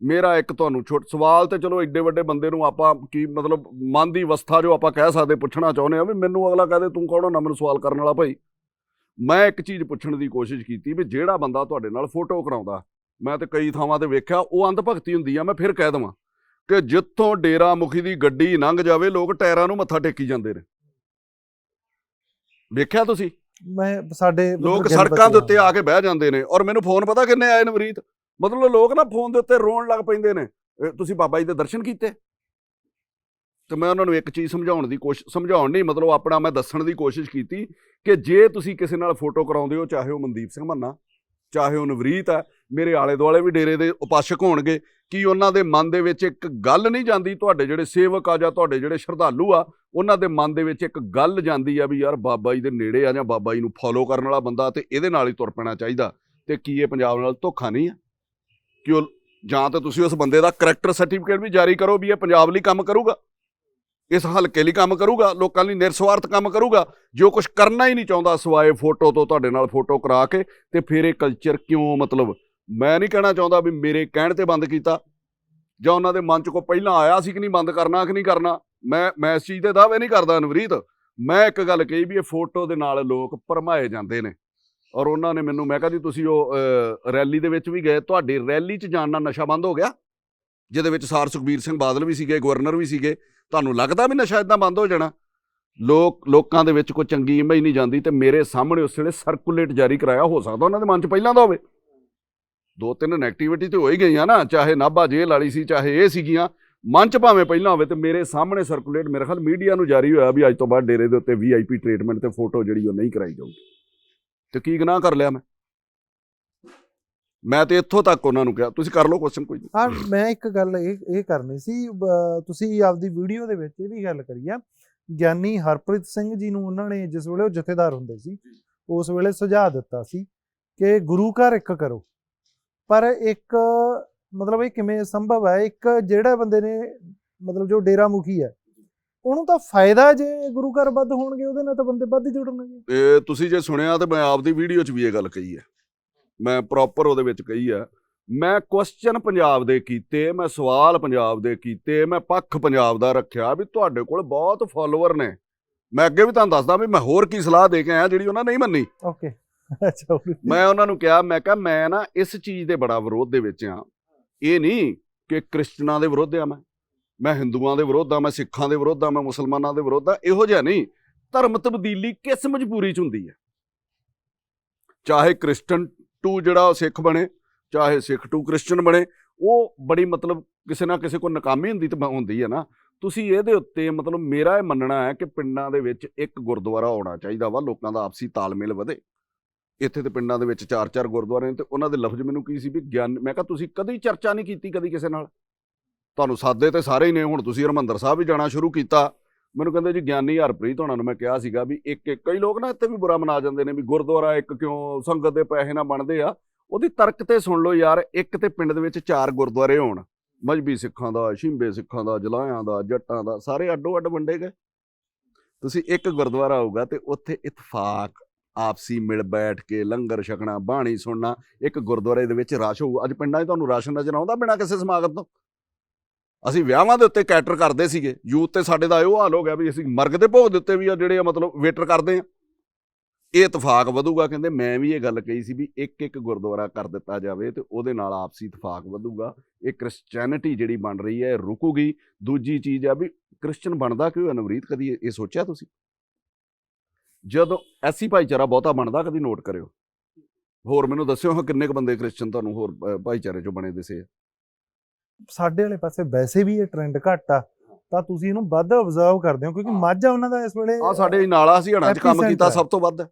ਮੇਰਾ ਇੱਕ ਤੁਹਾਨੂੰ ਛੋਟ, ਸਵਾਲ ਤੇ ਚਲੋ ਐਡੇ ਵੱਡੇ ਬੰਦੇ ਨੂੰ ਆਪਾਂ ਕੀ ਮਤਲਬ ਮਨ ਦੀ ਅਵਸਥਾ ਜੋ ਆਪਾਂ ਕਹਿ ਸਕਦੇ, ਪੁੱਛਣਾ ਚਾਹੁੰਦੇ ਆ ਵੀ ਮੈਨੂੰ ਅਗਲਾ ਕਹਦੇ, ਤੂੰ ਕੌਣ ਨਾ ਮੈਨੂੰ ਸਵਾਲ ਕਰਨ ਵਾਲਾ ਭਾਈ। ਮੈਂ ਇੱਕ ਚੀਜ਼ ਪੁੱਛਣ ਦੀ ਕੋਸ਼ਿਸ਼ ਕੀਤੀ ਵੀ ਜਿਹੜਾ ਬੰਦਾ ਤੁਹਾਡੇ ਨਾਲ ਫੋਟੋ ਕਰਾਉਂਦਾ, ਮੈਂ ਤੇ ਕਈ ਥਾਵਾਂ ਤੇ ਵੇਖਿਆ, ਉਹ ਅੰਧ ਭਗਤੀ ਹੁੰਦੀ ਆ, ਮੈਂ ਫਿਰ ਕਹਿ ਦਵਾਂ ਕਿ ਜਿੱਥੋਂ ਡੇਰਾ ਮੁਖੀ ਦੀ ਗੱਡੀ ਲੰਘ ਜਾਵੇ, ਲੋਕ ਟਾਇਰਾਂ ਨੂੰ ਮੱਥਾ ਟੇਕੀ ਜਾਂਦੇ ਨੇ। ਵੇਖਿਆ ਤੁਸੀਂ? ਮੈਂ ਸਾਡੇ ਲੋਕ ਸੜਕਾਂ ਦੇ ਉੱਤੇ। ਆ। ਕੇ ਬਹਿ ਜਾਂਦੇ ਨੇ ਔਰ ਮੈਨੂੰ ਫੋਨ ਪਤਾ ਕਿੰਨੇ ਆਏ ਨਵਰੀਤ ਮਤਲਬ ਲੋਕ ਨਾ ਫੋਨ ਦੇ ਉੱਤੇ ਰੋਣ ਲੱਗ ਪੈਂਦੇ ਨੇ। ਤੁਸੀਂ ਬਾਬਾ ਜੀ ਦੇ ਦਰਸ਼ਨ ਕੀਤੇ? ਤੇ ਮੈਂ ਉਹਨਾਂ ਨੂੰ ਇੱਕ ਚੀਜ਼ ਸਮਝਾਉਣ ਦੀ ਕੋਸ਼ਿਸ਼ ਸਮਝਾਉਣ ਨਹੀਂ ਮਤਲਬ ਆਪਣਾ ਮੈਂ ਦੱਸਣ ਦੀ ਕੋਸ਼ਿਸ਼ ਕੀਤੀ ਕਿ ਜੇ ਤੁਸੀਂ ਕਿਸੇ ਨਾਲ ਫੋਟੋ ਕਰਾਉਂਦੇ ਹੋ ਚਾਹੇ ਉਹ ਮਨਦੀਪ ਸਿੰਘ ਮੰਨਾ ਚਾਹੇ ਉਹ ਨਵਰੀਤ ਹੈ, ਮੇਰੇ ਆਲੇ ਦੁਆਲੇ ਵੀ ਡੇਰੇ ਦੇ ਉਪਾਸ਼ਕ ਹੋਣਗੇ, ਕਿ ਉਹਨਾਂ ਦੇ ਮਨ ਦੇ ਵਿੱਚ ਇੱਕ ਗੱਲ ਨਹੀਂ ਜਾਂਦੀ ਤੁਹਾਡੇ ਜਿਹੜੇ ਸੇਵਕ ਆ ਜਾਂ ਤੁਹਾਡੇ ਜਿਹੜੇ ਸ਼ਰਧਾਲੂ ਆ, ਉਹਨਾਂ ਦੇ ਮਨ ਦੇ ਵਿੱਚ ਇੱਕ ਗੱਲ ਜਾਂਦੀ ਆ ਵੀ ਯਾਰ ਬਾਬਾ ਜੀ ਦੇ ਨੇੜੇ ਆ ਜਾਂ ਬਾਬਾ ਜੀ ਨੂੰ ਫੋਲੋ ਕਰਨ ਵਾਲਾ ਬੰਦਾ ਤੇ ਇਹਦੇ ਨਾਲ ਹੀ ਤੁਰ ਪੈਣਾ ਚਾਹੀਦਾ, ਤੇ ਕੀ ਇਹ ਪੰਜਾਬ ਨਾਲ ਧੋਖਾ ਨਹੀਂ ਆ ਕਿ ਉਹ ਜਾਂ ਤਾਂ ਤੁਸੀਂ ਉਸ ਬੰਦੇ ਦਾ ਕਰੈਕਟਰ ਸਰਟੀਫਿਕੇਟ ਵੀ ਜਾਰੀ ਕਰੋ ਵੀ ਇਹ ਪੰਜਾਬ ਲਈ ਕੰਮ ਕਰੂਗਾ। ਇਸ ਹਲਕੇ ਲਈ ਕੰਮ ਕਰੂਗਾ, ਲੋਕਾਂ ਲਈ ਨਿਰਸਵਾਰਥ ਕੰਮ ਕਰੂਗਾ। ਜੋ ਕੁਝ ਕਰਨਾ ਹੀ ਨਹੀਂ ਚਾਹੁੰਦਾ, ਸਵਾਏ ਫੋਟੋ ਤੋਂ ਤੁਹਾਡੇ ਨਾਲ ਫੋਟੋ ਕਰਾ ਕੇ, ਤੇ ਫਿਰ ਇਹ ਕਲਚਰ ਕਿਉਂ ਮਤਲਬ? ਮੈਂ ਨਹੀਂ ਕਹਿਣਾ ਚਾਹੁੰਦਾ ਵੀ ਮੇਰੇ ਕਹਿਣ ਤੇ ਬੰਦ ਕੀਤਾ। ਜਾਂ ਉਹਨਾਂ ਦੇ ਮਨ ਚ ਕੋ ਪਹਿਲਾਂ ਆਇਆ ਸੀ ਕਿ ਨਹੀਂ, ਬੰਦ ਕਰਨਾ ਕਿ ਨਹੀਂ ਕਰਨਾ? ਮੈਂ ਮੈਂ ਇਸ ਚੀਜ਼ ਦੇ ਦਾਅਵੇ ਨਹੀਂ ਕਰਦਾ ਨਵਰੀਤ ਮੈਂ ਇੱਕ ਗੱਲ ਕਹੀ ਵੀ ਇਹ ਫੋਟੋ ਦੇ ਨਾਲ ਲੋਕ ਭਰਮਾਏ ਜਾਂਦੇ ਨੇ। ਔਰ ਉਹਨਾਂ ਨੇ ਮੈਨੂੰ, ਮੈਂ ਕਿਹਾ ਜੀ ਤੁਸੀਂ ਉਹ ਰੈਲੀ ਦੇ ਵਿੱਚ ਵੀ ਗਏ, ਤੁਹਾਡੀ ਰੈਲੀ 'ਚ ਜਾਣ ਨਾਲ ਨਸ਼ਾ ਬੰਦ ਹੋ ਗਿਆ? ਜਿਹਦੇ ਵਿੱਚ ਸਾਰ ਸੁਖਬੀਰ ਸਿੰਘ ਬਾਦਲ ਵੀ ਸੀਗੇ, ਗਵਰਨਰ ਵੀ ਸੀਗੇ, ਤੁਹਾਨੂੰ ਲੱਗਦਾ ਵੀ ਨਸ਼ਾ ਇਦਾਂ ਬੰਦ ਹੋ ਜਾਣਾ? ਲੋਕ, ਲੋਕਾਂ ਦੇ ਵਿੱਚ ਕੋਈ ਚੰਗੀ ਇਮੇਜ ਨਹੀਂ ਜਾਂਦੀ ਤੇ ਮੇਰੇ ਸਾਹਮਣੇ ਉਸ ਵੇਲੇ ਸਰਕੂਲੇਟ ਜਾਰੀ ਕਰਾਇਆ, ਹੋ ਸਕਦਾ ਉਹਨਾਂ ਦੇ ਮਨ 'ਚ ਪਹਿਲਾਂ ਦਾ ਹੋਵੇ। ਦੋ ਤਿੰਨ ਨੈਗੇਟਿਵਿਟੀ ਤੇ ਹੋ ਹੀ ਗਈਆਂ ਨਾ, ਚਾਹੇ ਨਾਭਾ ਜੇਲ੍ਹ ਵਾਲੀ ਸੀ, ਚਾਹੇ ਇਹ ਸੀਗੀਆਂ, ਮਨ 'ਚ ਭਾਵੇਂ ਪਹਿਲਾਂ ਹੋਵੇ ਤੇ ਮੇਰੇ ਸਾਹਮਣੇ ਸਰਕੂਲੇਟ ਮੇਰੇ ਖਿਆਲ ਮੀਡੀਆ ਨੂੰ ਜਾਰੀ ਹੋਇਆ ਵੀ ਅੱਜ ਤੋਂ ਬਾਅਦ ਡੇਰੇ ਦੇ ਉੱਤੇ ਵੀਆਈਪੀ ਟ੍ਰੀਟਮੈਂਟ ਤੇ ਫੋਟੋ ਜਿਹੜੀ ਉਹ ਨਹੀਂ ਕਰਾਈ ਜਾਊਗੀ। ਤੇ ਕੀ ਗੁਨਾਹ ਕਰ ਲਿਆ ਮੈਂ? ਮੈਂ ਤੇ ਇੱਥੋਂ ਤੱਕ ਉਹਨਾਂ ਨੂੰ ਕਿਹਾ ਤੁਸੀਂ ਕਰ ਲਓ ਕੁਐਸਚਨ ਕੋਈ ਹਾਂ ਮੈਂ ਇੱਕ ਗੱਲ ਇਹ ਇਹ ਕਰਨੀ ਸੀ ਤੁਸੀਂ ਆਪਦੀ ਵੀਡੀਓ ਦੇ ਵਿੱਚ ਇਹ ਵੀ ਗੱਲ ਕਰੀ ਆ ਗਿਆਨੀ ਹਰਪ੍ਰੀਤ ਸਿੰਘ ਜੀ ਨੂੰ ਉਹਨਾਂ ਨੇ ਜਿਸ ਵੇਲੇ ਉਹ ਜਥੇਦਾਰ ਹੁੰਦੇ ਸੀ ਉਸ ਵੇਲੇ ਸੁਝਾਅ ਦਿੱਤਾ ਸੀ ਕਿ ਗੁਰੂ ਘਰ ਇੱਕ ਕਰੋ। ਪਰ ਇੱਕ ਮਤਲਬ ਇਹ ਕਿਵੇਂ ਸੰਭਵ ਹੈ ਇੱਕ ਜਿਹੜਾ ਬੰਦੇ ਨੇ ਮਤਲਬ ਜੋ ਡੇਰਾ ਮੁਖੀ ਹੈ ਉਹਨੂੰ ਤਾਂ ਫਾਇਦਾ ਜੇ ਗੁਰੂ ਘਰ ਵੱਧ ਹੋਣਗੇ ਉਹਦੇ ਨਾਲ ਤਾਂ ਬੰਦੇ ਵੱਧ ਜੁੜਨਗੇ। ਤੇ ਤੁਸੀਂ ਜੇ ਸੁਣਿਆ ਤੇ ਮੈਂ ਆਪਦੀ ਵੀਡੀਓ 'ਚ ਵੀ ਇਹ ਗੱਲ ਕਹੀ ਹੈ। ਮੈਂ ਪ੍ਰੋਪਰ ਉਹਦੇ ਵਿੱਚ ਕਹੀ ਹੈ ਮੈਂ ਕੁਐਸਚਨ ਪੰਜਾਬ ਦੇ ਕੀਤੇ ਮੈਂ ਸਵਾਲ ਪੰਜਾਬ ਦੇ ਕੀਤੇ ਮੈਂ ਪੱਖ ਪੰਜਾਬ ਦਾ ਰੱਖਿਆ ਵੀ ਤੁਹਾਡੇ ਕੋਲ ਬਹੁਤ ਫਾਲੋਅਰ ਨੇ। ਮੈਂ ਅੱਗੇ ਵੀ ਤੁਹਾਨੂੰ ਦੱਸਦਾ ਵੀ ਮੈਂ ਹੋਰ ਕੀ ਸਲਾਹ ਦੇ ਕੇ ਆਇਆ ਜਿਹੜੀ ਉਹਨਾਂ ਨਹੀਂ ਮੰਨੀ। ਓਕੇ [LAUGHS] ਅੱਛਾ। ਮੈਂ ਉਹਨਾਂ ਨੂੰ ਕਿਹਾ ਮੈਂ ਕਿਹਾ ਮੈਂ ਨਾ ਇਸ ਚੀਜ਼ ਦੇ ਬੜਾ ਵਿਰੋਧ ਦੇ ਵਿੱਚ ਆ। ਇਹ ਨਹੀਂ ਕਿ ਕ੍ਰਿਸਚਨਾਂ ਦੇ ਵਿਰੋਧ ਆ ਮੈਂ। ਮੈਂ ਹਿੰਦੂਆਂ ਦੇ ਵਿਰੋਧ ਆ ਮੈਂ ਸਿੱਖਾਂ ਦੇ ਵਿਰੋਧ ਆ ਮੈਂ ਮੁਸਲਮਾਨਾਂ ਦੇ ਵਿਰੋਧ ਆ ਇਹੋ ਜਿਹਾ ਨਹੀਂ। ਧਰਮ ਤਬਦੀਲੀ ਕਿਸ ਮਜਬੂਰੀ ਚ ਹੁੰਦੀ ਹੈ ਚਾਹੇ ਕ੍ਰਿਸਚਨ ਟੂ ਜਿਹੜਾ ਸਿੱਖ ਬਣੇ, ਚਾਹੇ ਸਿੱਖ ਟੂ ਕ੍ਰਿਸਚਨ ਬਣੇ, ਉਹ ਬੜੀ ਮਤਲਬ ਕਿਸੇ ਨਾ ਕਿਸੇ ਕੋ ਨਕਾਮੀ ਹੁੰਦੀ ਤੇ ਹੁੰਦੀ ਹੈ ਨਾ। ਤੁਸੀਂ ਇਹਦੇ ਉੱਤੇ ਮਤਲਬ ਮੇਰਾ ਇਹ ਮੰਨਣਾ ਹੈ ਕਿ ਪਿੰਡਾਂ ਦੇ ਵਿੱਚ ਇੱਕ ਗੁਰਦੁਆਰਾ ਹੋਣਾ ਚਾਹੀਦਾ ਵਾ, ਲੋਕਾਂ ਦਾ ਆਪਸੀ ਤਾਲਮੇਲ ਵਧੇ। ਇੱਥੇ ਤੇ ਪਿੰਡਾਂ ਦੇ ਵਿੱਚ ਚਾਰ ਚਾਰ ਗੁਰਦੁਆਰੇ ਨੇ ਤੇ ਉਹਨਾਂ ਦੇ ਲਫ਼ਜ਼ ਮੈਨੂੰ ਕੀ ਸੀ ਵੀ ਗਿਆਨ, ਮੈਂ ਕਿਹਾ ਤੁਸੀਂ ਕਦੀ ਚਰਚਾ ਨਹੀਂ ਕੀਤੀ ਕਦੀ ਕਿਸੇ ਨਾਲ? ਤੁਹਾਨੂੰ ਸਾਦੇ ਤੇ ਸਾਰੇ ਹੀ ਨੇ, ਹੁਣ ਤੁਸੀਂ ਹਰਮੰਦਰ ਸਾਹਿਬ ਵੀ ਜਾਣਾ ਸ਼ੁਰੂ ਕੀਤਾ। ਮੈਨੂੰ ਕਹਿੰਦੇ ਜੀ ਗਿਆਨੀ ਹਰਪ੍ਰੀਤ ਹੋਣਾ ਨੂੰ ਮੈਂ ਕਿਹਾ ਸੀਗਾ ਵੀ ਇੱਕ ਇੱਕ ਕਈ ਲੋਕ ਨਾ ਇੱਥੇ ਵੀ ਬੁਰਾ ਮਨਾ ਜਾਂਦੇ ਨੇ ਵੀ ਗੁਰਦੁਆਰਾ ਇੱਕ ਕਿਉਂ ਸੰਗਤ ਦੇ ਪੈਸੇ ਨਾ ਬਣਦੇ ਆ। ਉਹਦੀ ਤਰਕ ਤੇ ਸੁਣ ਲਓ ਯਾਰ, ਇੱਕ ਤੇ ਪਿੰਡ ਦੇ ਵਿੱਚ ਚਾਰ ਗੁਰਦੁਆਰੇ ਹੋਣ। ਮਜਬੀ ਸਿੱਖਾਂ ਦਾ, ਸ਼ਿੰਬੇ ਸਿੱਖਾਂ ਦਾ, ਜਲਾਇਆਂ ਦਾ, ਜੱਟਾਂ ਦਾ, ਸਾਰੇ ਅੱਡੋ ਅੱਡ ਵੰਡੇ ਗਏ। ਤੁਸੀਂ ਇੱਕ ਗੁਰਦੁਆਰਾ ਹੋਊਗਾ ਤੇ ਉੱਥੇ ਇਤਫਾਕ, ਆਪਸੀ ਮਿਲ ਬੈਠ ਕੇ, ਲੰਗਰ ਛਕਣਾ, ਬਾਣੀ ਸੁਣਨਾ, ਇੱਕ ਗੁਰਦੁਆਰੇ ਦੇ ਵਿੱਚ ਰਸ਼ ਹੋਊ। ਅੱਜ ਪਿੰਡਾਂ 'ਚ ਤੁਹਾਨੂੰ ਰਸ਼ ਨਜ਼ਰ ਆਉਂਦਾ ਬਿਨਾਂ ਕਿਸੇ ਸਮਾਗਮ ਤੋਂ? ਅਸੀਂ ਵਿਆਹਾਂ ਦੇ ਉੱਤੇ ਕੈਟਰ ਕਰਦੇ ਸੀਗੇ, ਯੂਥ ਤੇ ਸਾਡੇ ਦਾ ਇਹੋ ਹਾਲ ਹੋ ਗਿਆ ਵੀ ਅਸੀਂ ਮਰਗ ਦੇ ਭੋਗ ਦੇ ਉੱਤੇ ਵੀ ਆ ਜਿਹੜੇ ਆ ਮਤਲਬ ਵੇਟਰ ਕਰਦੇ ਆ। ਇਹ ਇਤਫਾਕ ਵਧੂਗਾ, ਕਹਿੰਦੇ ਮੈਂ ਵੀ ਇਹ ਗੱਲ ਕਹੀ ਸੀ ਵੀ ਇੱਕ ਇੱਕ ਗੁਰਦੁਆਰਾ ਕਰ ਦਿੱਤਾ ਜਾਵੇ ਤੇ ਉਹਦੇ ਨਾਲ ਆਪਸੀ ਇਤਫਾਕ ਵਧੂਗਾ। ਇਹ ਕ੍ਰਿਸਚੀਅਨਿਟੀ ਜਿਹੜੀ ਬਣ ਰਹੀ ਹੈ, ਇਹ ਰੁਕੂਗੀ। ਦੂਜੀ ਚੀਜ਼ ਆ ਵੀ ਕ੍ਰਿਸਚਨ ਬਣਦਾ ਕਿਉਂ ਅਨਵਰੀਤ, ਕਦੀ ਇਹ- ਸੋਚਿਆ ਤੁਸੀਂ? ਜਦੋਂ ਐਸੀ ਭਾਈਚਾਰਾ ਬਹੁਤਾ ਬਣਦਾ, ਕਦੀ ਨੋਟ ਕਰਿਓ। ਹੋਰ ਮੈਨੂੰ ਦੱਸਿਓ ਹਾਂ ਕਿੰਨੇ ਕ ਬੰਦੇ ਕ੍ਰਿਸਚਨ ਤੁਹਾਨੂੰ ਹੋਰ ਭਾਈਚਾਰੇ ਚੋਂ ਬਣੇ ਦਿਸੇ ਆ? ਸਾਡੇ ਵਾਲੇ ਪਾਸੇ ਵੈਸੇ ਵੀ ਇਹ ਟ੍ਰੈਂਡ ਘੱਟ ਆ ਤਾਂ ਤੁਸੀਂ ਇਹਨੂੰ ਵੱਧ ਆਬਜ਼ਰਵ ਕਰਦੇ ਹੋ ਕਿਉਂਕਿ। ਮਾਝਾ ਉਹਨਾਂ ਦਾ ਇਸ ਵੇਲੇ ਆ ਸਾਡੇ ਨਾਲਾ ਹਰਿਆਣਾ ਚ ਕੰਮ ਕੀਤਾ। ਸਭ ਤੋਂ ਵੱਧ।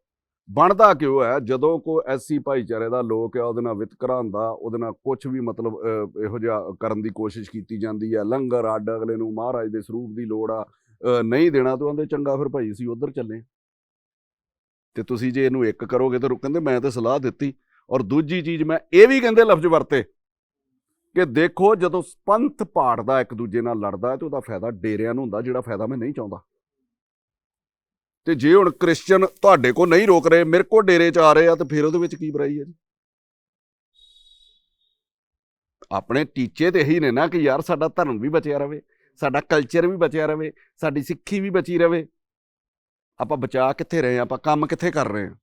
ਬਣਦਾ ਕਿਉਂ ਹੈ? ਜਦੋਂ ਕੋ ਐਸੀ ਭਾਈਚਾਰੇ ਦਾ ਲੋਕ ਹੈ ਉਹਦੇ ਨਾਲ ਵਿਤਕਰਾ ਹੁੰਦਾ ਉਹਦੇ ਨਾਲ ਕੁਝ ਵੀ ਮਤਲਬ ਇਹੋ ਜਿਹਾ ਕਰਨ ਦੀ ਕੋਸ਼ਿਸ਼ ਕੀਤੀ ਜਾਂਦੀ ਹੈ। ਲੰਗਰ ਅੱਡ ਅਗਲੇ ਨੂੰ ਮਹਾਰਾਜ ਦੇ ਸਰੂਪ ਦੀ ਲੋੜ ਆ ਨਹੀਂ ਦੇਣਾ ਤੂੰ ਆਂਦੇ ਚੰਗਾ ਫਿਰ ਭਾਈ ਅਸੀਂ ਉਧਰ ਚੱਲੇ ਤੇ ਤੁਸੀਂ ਜੇ ਇਹਨੂੰ ਇੱਕ ਕਰੋਗੇ ਤਾਂ ਕਹਿੰਦੇ ਮੈਂ ਤਾਂ ਸਲਾਹ ਦਿੱਤੀ। ਔਰ ਦੂਜੀ ਚੀਜ਼ ਮੈਂ ਇਹ ਵੀ ਕਹਿੰਦੇ ਲਫ਼ਜ਼ ਵਰਤੇ ਕਿ ਦੇਖੋ ਜਦੋਂ ਪੰਥ ਪਾੜਦਾ ਇੱਕ ਦੂਜੇ ਨਾਲ ਲੜਦਾ ਤੇ ਉਹਦਾ ਫਾਇਦਾ ਡੇਰਿਆਂ ਨੂੰ ਹੁੰਦਾ, ਜਿਹੜਾ ਫਾਇਦਾ ਮੈਂ ਨਹੀਂ ਚਾਹੁੰਦਾ। ਤੇ ਜੇ ਹੁਣ ਕ੍ਰਿਸਚੀਅਨ ਤੁਹਾਡੇ ਕੋ ਨਹੀਂ ਰੋਕ ਰਹੇ, ਮੇਰੇ ਕੋ ਡੇਰੇ ਚ ਆ ਰਹੇ ਆ, ਤੇ ਫਿਰ ਉਹਦੇ ਵਿੱਚ ਕੀ ਬੁਰਾਈ ਹੈ ਜੀ? ਆਪਣੇ ਟੀਚੇ ਤੇ ਇਹੀ ਨੇ ਨਾ ਕਿ ਯਾਰ ਸਾਡਾ ਧਰਮ ਵੀ ਬਚਿਆ ਰਵੇ, ਸਾਡਾ ਕਲਚਰ ਵੀ ਬਚਿਆ ਰਵੇ, ਸਾਡੀ ਸਿੱਖੀ ਵੀ ਬਚੀ ਰਵੇ। ਆਪਾਂ ਬਚਾ ਕਿੱਥੇ ਰਹੇ ਹਾਂ ਆਪਾਂ ਕੰਮ ਕਿੱਥੇ ਕਰ ਰਹੇ ਹਾਂ